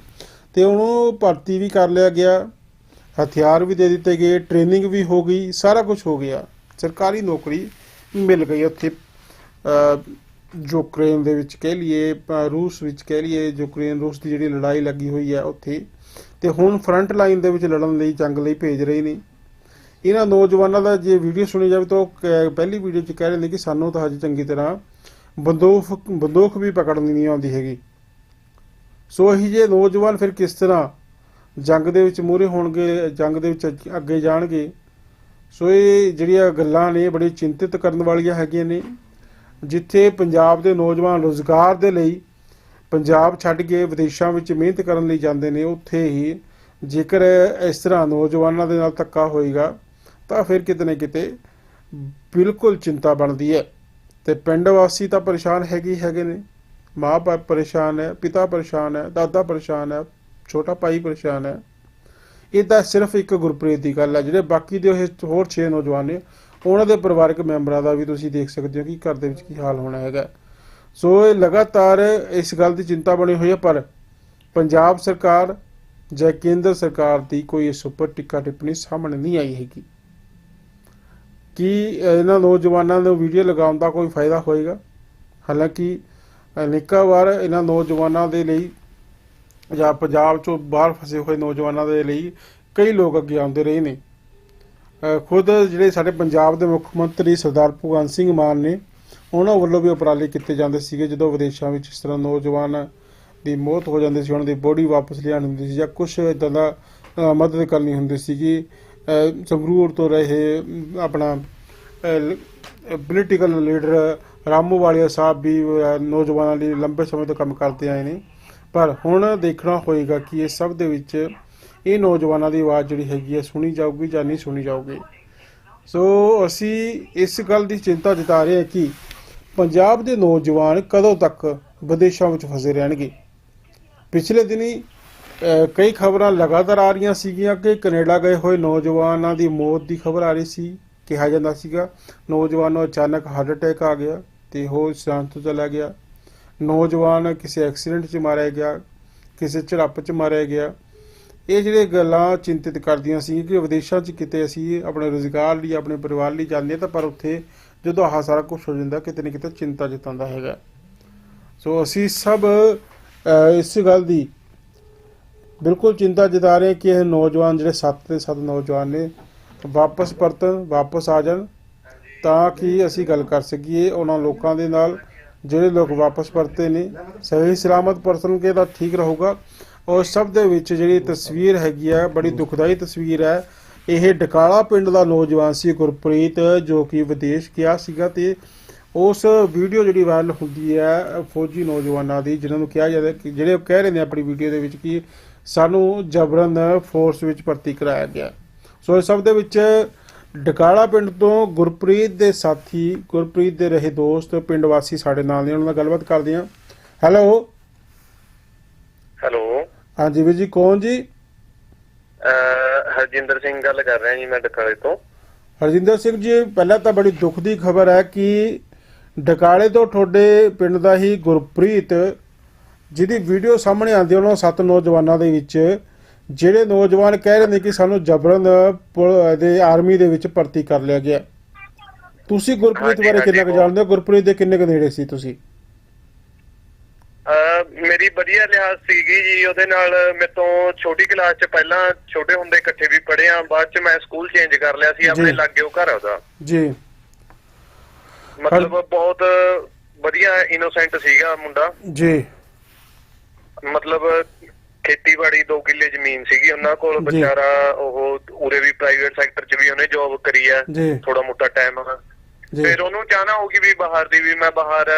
ਤੇ ਉਹਨੂੰ ਭਰਤੀ ਵੀ ਕਰ ਲਿਆ ਗਿਆ ਹਥਿਆਰ ਵੀ ਦੇ ਦਿੱਤੇ ਗਏ ਟ੍ਰੇਨਿੰਗ ਵੀ ਹੋ ਗਈ ਸਾਰਾ ਕੁਝ ਹੋ ਗਿਆ ਸਰਕਾਰੀ ਨੌਕਰੀ ਮਿਲ ਗਈ ਉੱਥੇ। ਅ, ਯੂਕਰੇਨ ਦੇ ਵਿੱਚ ਕਹਿ ਲਈਏ ਰੂਸ ਵਿੱਚ ਕਹਿ ਲਈਏ ਯੂਕਰੇਨ ਰੂਸ ਦੀ ਜਿਹੜੀ ਲੜਾਈ ਲੱਗੀ ਹੋਈ ਹੈ ਉੱਥੇ ਤੇ ਹੁਣ ਫਰੰਟ ਲਾਈਨ ਦੇ ਵਿੱਚ ਲੜਨ ਲਈ ਜੰਗ ਲਈ ਭੇਜ ਰਹੇ ਨੇ। ਇਹਨਾਂ ਨੌਜਵਾਨਾਂ ਦਾ ਜੇ ਵੀਡੀਓ ਸੁਣੀ ਜਾਵੇ ਤਾਂ ਉਹ ਕ- ਪਹਿਲੀ ਵੀਡੀਓ 'ਚ ਕਹਿ ਰਹੇ ਨੇ ਕਿ ਸਾਨੂੰ ਤਾਂ ਹਜੇ ਚੰਗੀ ਤਰ੍ਹਾਂ ਬੰਦੂਕ ਬੰਦੂਕ ਵੀ ਪਕੜਨੀ ਨਹੀਂ ਆਉਂਦੀ ਹੈਗੀ। ਸੋ ਇਹੀ ਜੇ ਨੌਜਵਾਨ ਫਿਰ ਕਿਸ ਤਰ੍ਹਾਂ ਜੰਗ ਦੇ ਵਿੱਚ ਮੂਹਰੇ ਹੋਣਗੇ, ਜੰਗ ਦੇ ਵਿੱਚ ਅੱਗੇ- ਅੱਗੇ ਜਾਣਗੇ। ਸੋ ਇਹ ਜਿਹੜੀਆਂ ਗੱਲਾਂ ਨੇ ਬੜੀ ਚਿੰਤਿਤ ਕਰਨ ਵਾਲੀਆਂ ਹੈਗੀਆਂ ਨੇ। ਜਿੱਥੇ ਪੰਜਾਬ ਦੇ ਨੌਜਵਾਨ ਰੋਜ਼ਗਾਰ ਦੇ ਲਈ ਪੰਜਾਬ ਛੱਡ ਕੇ ਵਿਦੇਸ਼ਾਂ ਵਿੱਚ ਮਿਹਨਤ ਕਰਨ ਲਈ ਜਾਂਦੇ ਨੇ, ਉੱਥੇ ਹੀ ਜੇਕਰ ਇਸ ਤਰ੍ਹਾਂ ਨੌਜਵਾਨਾਂ ਦੇ ਨਾਲ ਧੱਕਾ ਹੋਏਗਾ ਤਾਂ ਫਿਰ ਕਿਤੇ ਨਾ ਕਿਤੇ ਬਿਲਕੁਲ ਚਿੰਤਾ ਬਣਦੀ ਹੈ। ਤੇ ਪਿੰਡ ਵਾਸੀ ਤਾਂ ਪਰੇਸ਼ਾਨ ਹੈਗੇ ਹੈਗੇ ਨੇ। ਮਾਂ ਬਾਪ ਪਰੇਸ਼ਾਨ ਹੈ, ਪਿਤਾ ਪਰੇਸ਼ਾਨ ਹੈ, ਦਾਦਾ ਪਰੇਸ਼ਾਨ ਹੈ, ਛੋਟਾ ਭਾਈ ਪਰੇਸ਼ਾਨ ਹੈ। ਇਹ ਤਾਂ ਸਿਰਫ ਇੱਕ ਗੁਰਪ੍ਰੀਤ ਦੀ ਗੱਲ ਹੈ, ਜਿਹੜੇ ਬਾਕੀ ਦੇ ਉਹ ਹੋਰ 6 ਨੌਜਵਾਨ ਨੇ, ਉਹਨਾਂ ਦੇ ਪਰਿਵਾਰਕ ਮੈਂਬਰਾਂ ਦਾ ਵੀ ਤੁਸੀਂ ਦੇਖ ਸਕਦੇ ਹੋ ਕਿ ਘਰ ਦੇ ਵਿੱਚ ਕੀ ਹਾਲ ਹੋਣਾ ਹੈਗਾ। ਸੋ ਇਹ ਲਗਾਤਾਰ ਇਸ ਗੱਲ ਦੀ ਚਿੰਤਾ ਬਣੀ ਹੋਈ ਹੈ, ਪਰ ਪੰਜਾਬ ਸਰਕਾਰ ਜਾਂ ਕੇਂਦਰ ਸਰਕਾਰ ਦੀ ਕੋਈ ਇਸ ਉੱਪਰ ਟਿੱਕਾ ਟਿੱਪਣੀ ਸਾਹਮਣੇ ਨਹੀਂ ਆਈ ਹੈਗੀ। ਕੀ ਇਹਨਾਂ ਨੌਜਵਾਨਾਂ ਨੂੰ ਵੀਡੀਓ ਲਗਾਉਣ ਦਾ ਕੋਈ ਫਾਇਦਾ ਹੋਏਗਾ? ਹਾਲਾਂਕਿ ਅਨੇਕਾਂ ਵਾਰ ਇਹਨਾਂ ਨੌਜਵਾਨਾਂ ਦੇ ਲਈ ਜਾਂ ਪੰਜਾਬ ਚੋਂ ਬਾਹਰ ਫਸੇ ਹੋਏ ਨੌਜਵਾਨਾਂ ਦੇ ਲਈ ਕਈ ਲੋਕ ਅੱਗੇ ਆਉਂਦੇ ਰਹੇ ਨੇ। ਖੁਦ ਜਿਹੜੇ ਸਾਡੇ ਪੰਜਾਬ ਦੇ ਮੁੱਖ ਮੰਤਰੀ ਸਰਦਾਰ ਭਗਵੰਤ ਸਿੰਘ ਮਾਨ ਨੇ, ਉਹਨਾਂ ਵੱਲੋਂ ਵੀ ਉਪਰਾਲੇ ਕੀਤੇ ਜਾਂਦੇ ਸੀਗੇ, ਜਦੋਂ ਵਿਦੇਸ਼ਾਂ ਵਿੱਚ ਇਸ ਤਰ੍ਹਾਂ ਨੌਜਵਾਨ ਦੀ ਮੌਤ ਹੋ ਜਾਂਦੀ ਸੀ, ਉਹਨਾਂ ਦੀ ਬੋਡੀ ਵਾਪਸ ਲਿਆਉਣੀ ਹੁੰਦੀ ਸੀ ਜਾਂ ਕੁਝ ਇਦਾਂ ਦਾ ਮਦਦ ਕਰਨੀ ਹੁੰਦੀ ਸੀਗੀ। ਸੰਗਰੂਰ ਤੋਂ ਰਹੇ ਆਪਣਾ ਪੋਲੀਟੀਕਲ ਲੀਡਰ ਰਾਮੂ ਵਾਲੀਆ ਸਾਹਿਬ ਵੀ ਨੌਜਵਾਨਾਂ ਲਈ ਲੰਬੇ ਸਮੇਂ ਤੋਂ ਕੰਮ ਕਰਦੇ ਆਏ ਨੇ। ਪਰ ਹੁਣ ਦੇਖਣਾ ਹੋਏਗਾ ਕਿ ਇਹ ਸਭ ਦੇ ਵਿੱਚ ਇਹ ਨੌਜਵਾਨਾਂ ਦੀ ਆਵਾਜ਼ ਜਿਹੜੀ ਹੈਗੀ ਹੈ ਸੁਣੀ ਜਾਊਗੀ ਜਾਂ ਨਹੀਂ ਸੁਣੀ ਜਾਊਗੀ। ਸੋ ਅਸੀਂ ਇਸ ਗੱਲ ਦੀ ਚਿੰਤਾ ਜਤਾ ਰਹੇ ਹਾਂ ਕਿ ਪੰਜਾਬ ਦੇ ਨੌਜਵਾਨ ਕਦੋਂ ਤੱਕ ਵਿਦੇਸ਼ਾਂ ਵਿੱਚ ਫਸੇ ਰਹਿਣਗੇ? ਪਿਛਲੇ ਦਿਨੀ ਕਈ ਖਬਰਾਂ ਲਗਾਤਾਰ ਆ ਰਹੀਆਂ ਸੀਗੀਆਂ ਕਿ ਕੈਨੇਡਾ ਗਏ ਹੋਏ ਨੌਜਵਾਨਾਂ ਦੀ ਮੌਤ ਦੀ ਖਬਰ ਆ ਰਹੀ ਸੀ, ਕਿਹਾ ਜਾਂਦਾ ਸੀਗਾ। ਨੌਜਵਾਨ ਨੂੰ ਅਚਾਨਕ ਹਾਰਟ ਅਟੈਕ ਆ ਗਿਆ ਤੇ ਉਹ ਸ਼ਾਂਤ ਤੋਂ ਚਲਾ ਗਿਆ। ਨੌਜਵਾਨ ਕਿਸੇ ਐਕਸੀਡੈਂਟ 'ਚ ਮਾਰਿਆ ਗਿਆ, ਕਿਸੇ ਝੜਪ 'ਚ ਮਾਰਿਆ ਗਿਆ। ਇਹ ਜਿਹੜੇ ਗੱਲਾਂ ਚਿੰਤਿਤ ਕਰਦੀਆਂ ਸੀ ਕਿ ਵਿਦੇਸ਼ਾਂ 'ਚ ਕਿਤੇ ਅਸੀਂ ਆਪਣੇ ਰੋਜ਼ਗਾਰ ਲਈ, ਆਪਣੇ ਪਰਿਵਾਰ ਲਈ ਜਾਂਦੇ ਹਾਂ ਤਾਂ ਪਰ ਉੱਥੇ ਜਦੋਂ ਆਹ ਸਾਰਾ ਕੁਝ ਹੋ ਜਾਂਦਾ, ਕਿਤੇ ਨਾ ਕਿਤੇ ਚਿੰਤਾ ਜਤਾਉਂਦਾ ਹੈਗਾ। ਸੋ ਅਸੀਂ ਸਭ ਇਸ ਗੱਲ ਦੀ ਬਿਲਕੁਲ ਚਿੰਤਾ ਜਤਾ ਰਹੇ ਕਿ ਇਹ ਨੌਜਵਾਨ ਜਿਹੜੇ ਸੱਤ ਦੇ ਸੱਤ ਨੌਜਵਾਨ ਨੇ, ਵਾਪਸ ਪਰਤਣ, ਵਾਪਸ ਆ ਜਾਣ, ਤਾਂ ਕਿ ਅਸੀਂ ਗੱਲ ਕਰ ਸਕੀਏ ਉਹਨਾਂ ਲੋਕਾਂ ਦੇ ਨਾਲ, ਜਿਹੜੇ ਲੋਕ ਵਾਪਸ ਪਰਤੇ ਨੇ। ਸਹੀ ਸਲਾਮਤ ਪਰਤਣਗੇ ਤਾਂ ਠੀਕ ਰਹੂਗਾ। ਔਰ ਸਭ ਦੇ ਵਿੱਚ ਜਿਹੜੀ ਤਸਵੀਰ ਹੈਗੀ ਆ, ਬੜੀ ਦੁਖਦਾਈ ਤਸਵੀਰ ਹੈ। ਇਹ ਡਕਾਲਾ ਪਿੰਡ ਦਾ ਨੌਜਵਾਨ ਸੀ ਗੁਰਪ੍ਰੀਤ, ਜੋ ਕਿ ਵਿਦੇਸ਼ ਗਿਆ ਸੀਗਾ ਤੇ ਉਸ ਵੀਡੀਓ ਜਿਹੜੀ ਵਾਇਰਲ ਹੁੰਦੀ ਹੈ, ਫੌਜੀ ਨੌਜਵਾਨਾਂ ਦੀ, ਜਿਹਨਾਂ ਨੂੰ ਕਿਹਾ ਜਾਂਦਾ ਕਿ ਜਿਹੜੇ ਕਹਿ ਰਹੇ ਨੇ ਆਪਣੀ ਵੀਡੀਓ ਦੇ ਵਿੱਚ ਕਿ ਸਾਨੂੰ ਜਬਰਨ ਫੋਰਸ ਵਿੱਚ ਭਰਤੀ ਕਰਾਇਆ ਗਿਆ। ਸੋ ਇਸ ਸਭ ਦੇ ਵਿੱਚ ਡਕਾਲਾ ਪਿੰਡ ਤੋਂ ਗੁਰਪ੍ਰੀਤ ਦੇ ਸਾਥੀ ਗੁਰਪ੍ਰੀਤ ਦੇ ਰਹੇ ਦੋਸਤ ਪਿੰਡ ਵਾਸੀ ਸਾਡੇ ਨਾਲ ਨੇ ਉਹਨਾਂ ਨਾਲ ਗੱਲਬਾਤ ਕਰਦੇ ਹਾਂ। ਹੈਲੋ ਹੈਲੋ ਹਾਂਜੀ ਵੀਰ ਜੀ ਕੌਣ ਜੀ? ਹਰਜਿੰਦਰ ਸਿੰਘ ਗੱਲ ਕਰ ਰਿਹਾ ਜੀ ਮੈਂ ਡਕਾਲੇ ਤੋਂ। ਹਰਜਿੰਦਰ ਸਿੰਘ ਜੀ ਪਹਿਲਾਂ ਤਾਂ ਬੜੀ ਦੁੱਖ ਦੀ ਖਬਰ ਹੈ ਕਿ ਡਕਾਲੇ ਤੋਂ ਤੁਹਾਡੇ ਪਿੰਡ ਦਾ ਹੀ ਗੁਰਪ੍ਰੀਤ ਜਿਹਦੀ ਵੀਡੀਓ ਸਾਹਮਣੇ ਆਉਂਦੀ ਉਹਨਾਂ ਸੱਤ ਨੌਜਵਾਨਾਂ ਦੇ ਵਿੱਚ ਜਿਹੜੇ ਨੌਜਵਾਨ ਕਹਿ ਰਹੇ ਨੇ ਕਿ ਸਾਨੂੰ ਜਬਰਨ ਦੇ ਆਰਮੀ ਦੇ ਵਿੱਚ ਭਰਤੀ ਕਰ ਲਿਆ ਗਿਆ। ਤੁਸੀਂ ਗੁਰਪ੍ਰੀਤ ਬਾਰੇ ਕਿੰਨਾ ਕੁ ਜਾਣਦੇ ਹੋ? ਗੁਰਪ੍ਰੀਤ ਦੇ ਕਿੰਨੇ ਕੁ ਨੇੜੇ ਸੀ ਤੁਸੀਂ? ਮੇਰੀ ਵਧੀਆ ਲਿਹਾਜ਼ ਸੀਗੀ ਜੀ ਉਹਦੇ ਨਾਲ ਮੇਰੇ ਤੋਂ ਛੋਟੀ ਕਲਾਸ 'ਚ ਪਹਿਲਾਂ ਛੋਟੇ ਹੁੰਦੇ ਇਕੱਠੇ ਵੀ ਪੜ੍ਹੇ ਆ ਬਾਅਦ 'ਚ ਮੈਂ ਸਕੂਲ ਚੇਂਜ ਕਰ ਲਿਆ ਸੀ ਆਪਣੇ। ਲਾਗੇ ਉਹ ਘਰ ਉਹਦਾ। ਜੀ। ਮਤਲਬ ਬਹੁਤ ਵਧੀਆ ਇਨੋਸੈਂਟ ਸੀਗਾ ਮੁੰਡਾ। ਜੀ। ਮਤਲਬ ਖੇਤੀਬਾੜੀ 2 ਕਿੱਲੇ ਜ਼ਮੀਨ ਸੀਗੀ ਉਹਨਾਂ ਕੋਲ। ਵਿਚਾਰਾ ਉਹ ਉਰੇ ਵੀ ਪ੍ਰਾਈਵੇਟ ਸੈਕਟਰ 'ਚ ਵੀ ਉਹਨੇ ਜੌਬ ਕਰੀ ਆ ਥੋੜਾ ਮੋਟਾ ਟਾਈਮ ਫਿਰ ਉਹਨੂੰ ਚਾਹਨਾ ਹੋਊਗੀ ਵੀ ਬਾਹਰ ਦੀ ਵੀ ਮੈਂ ਬਾਹਰ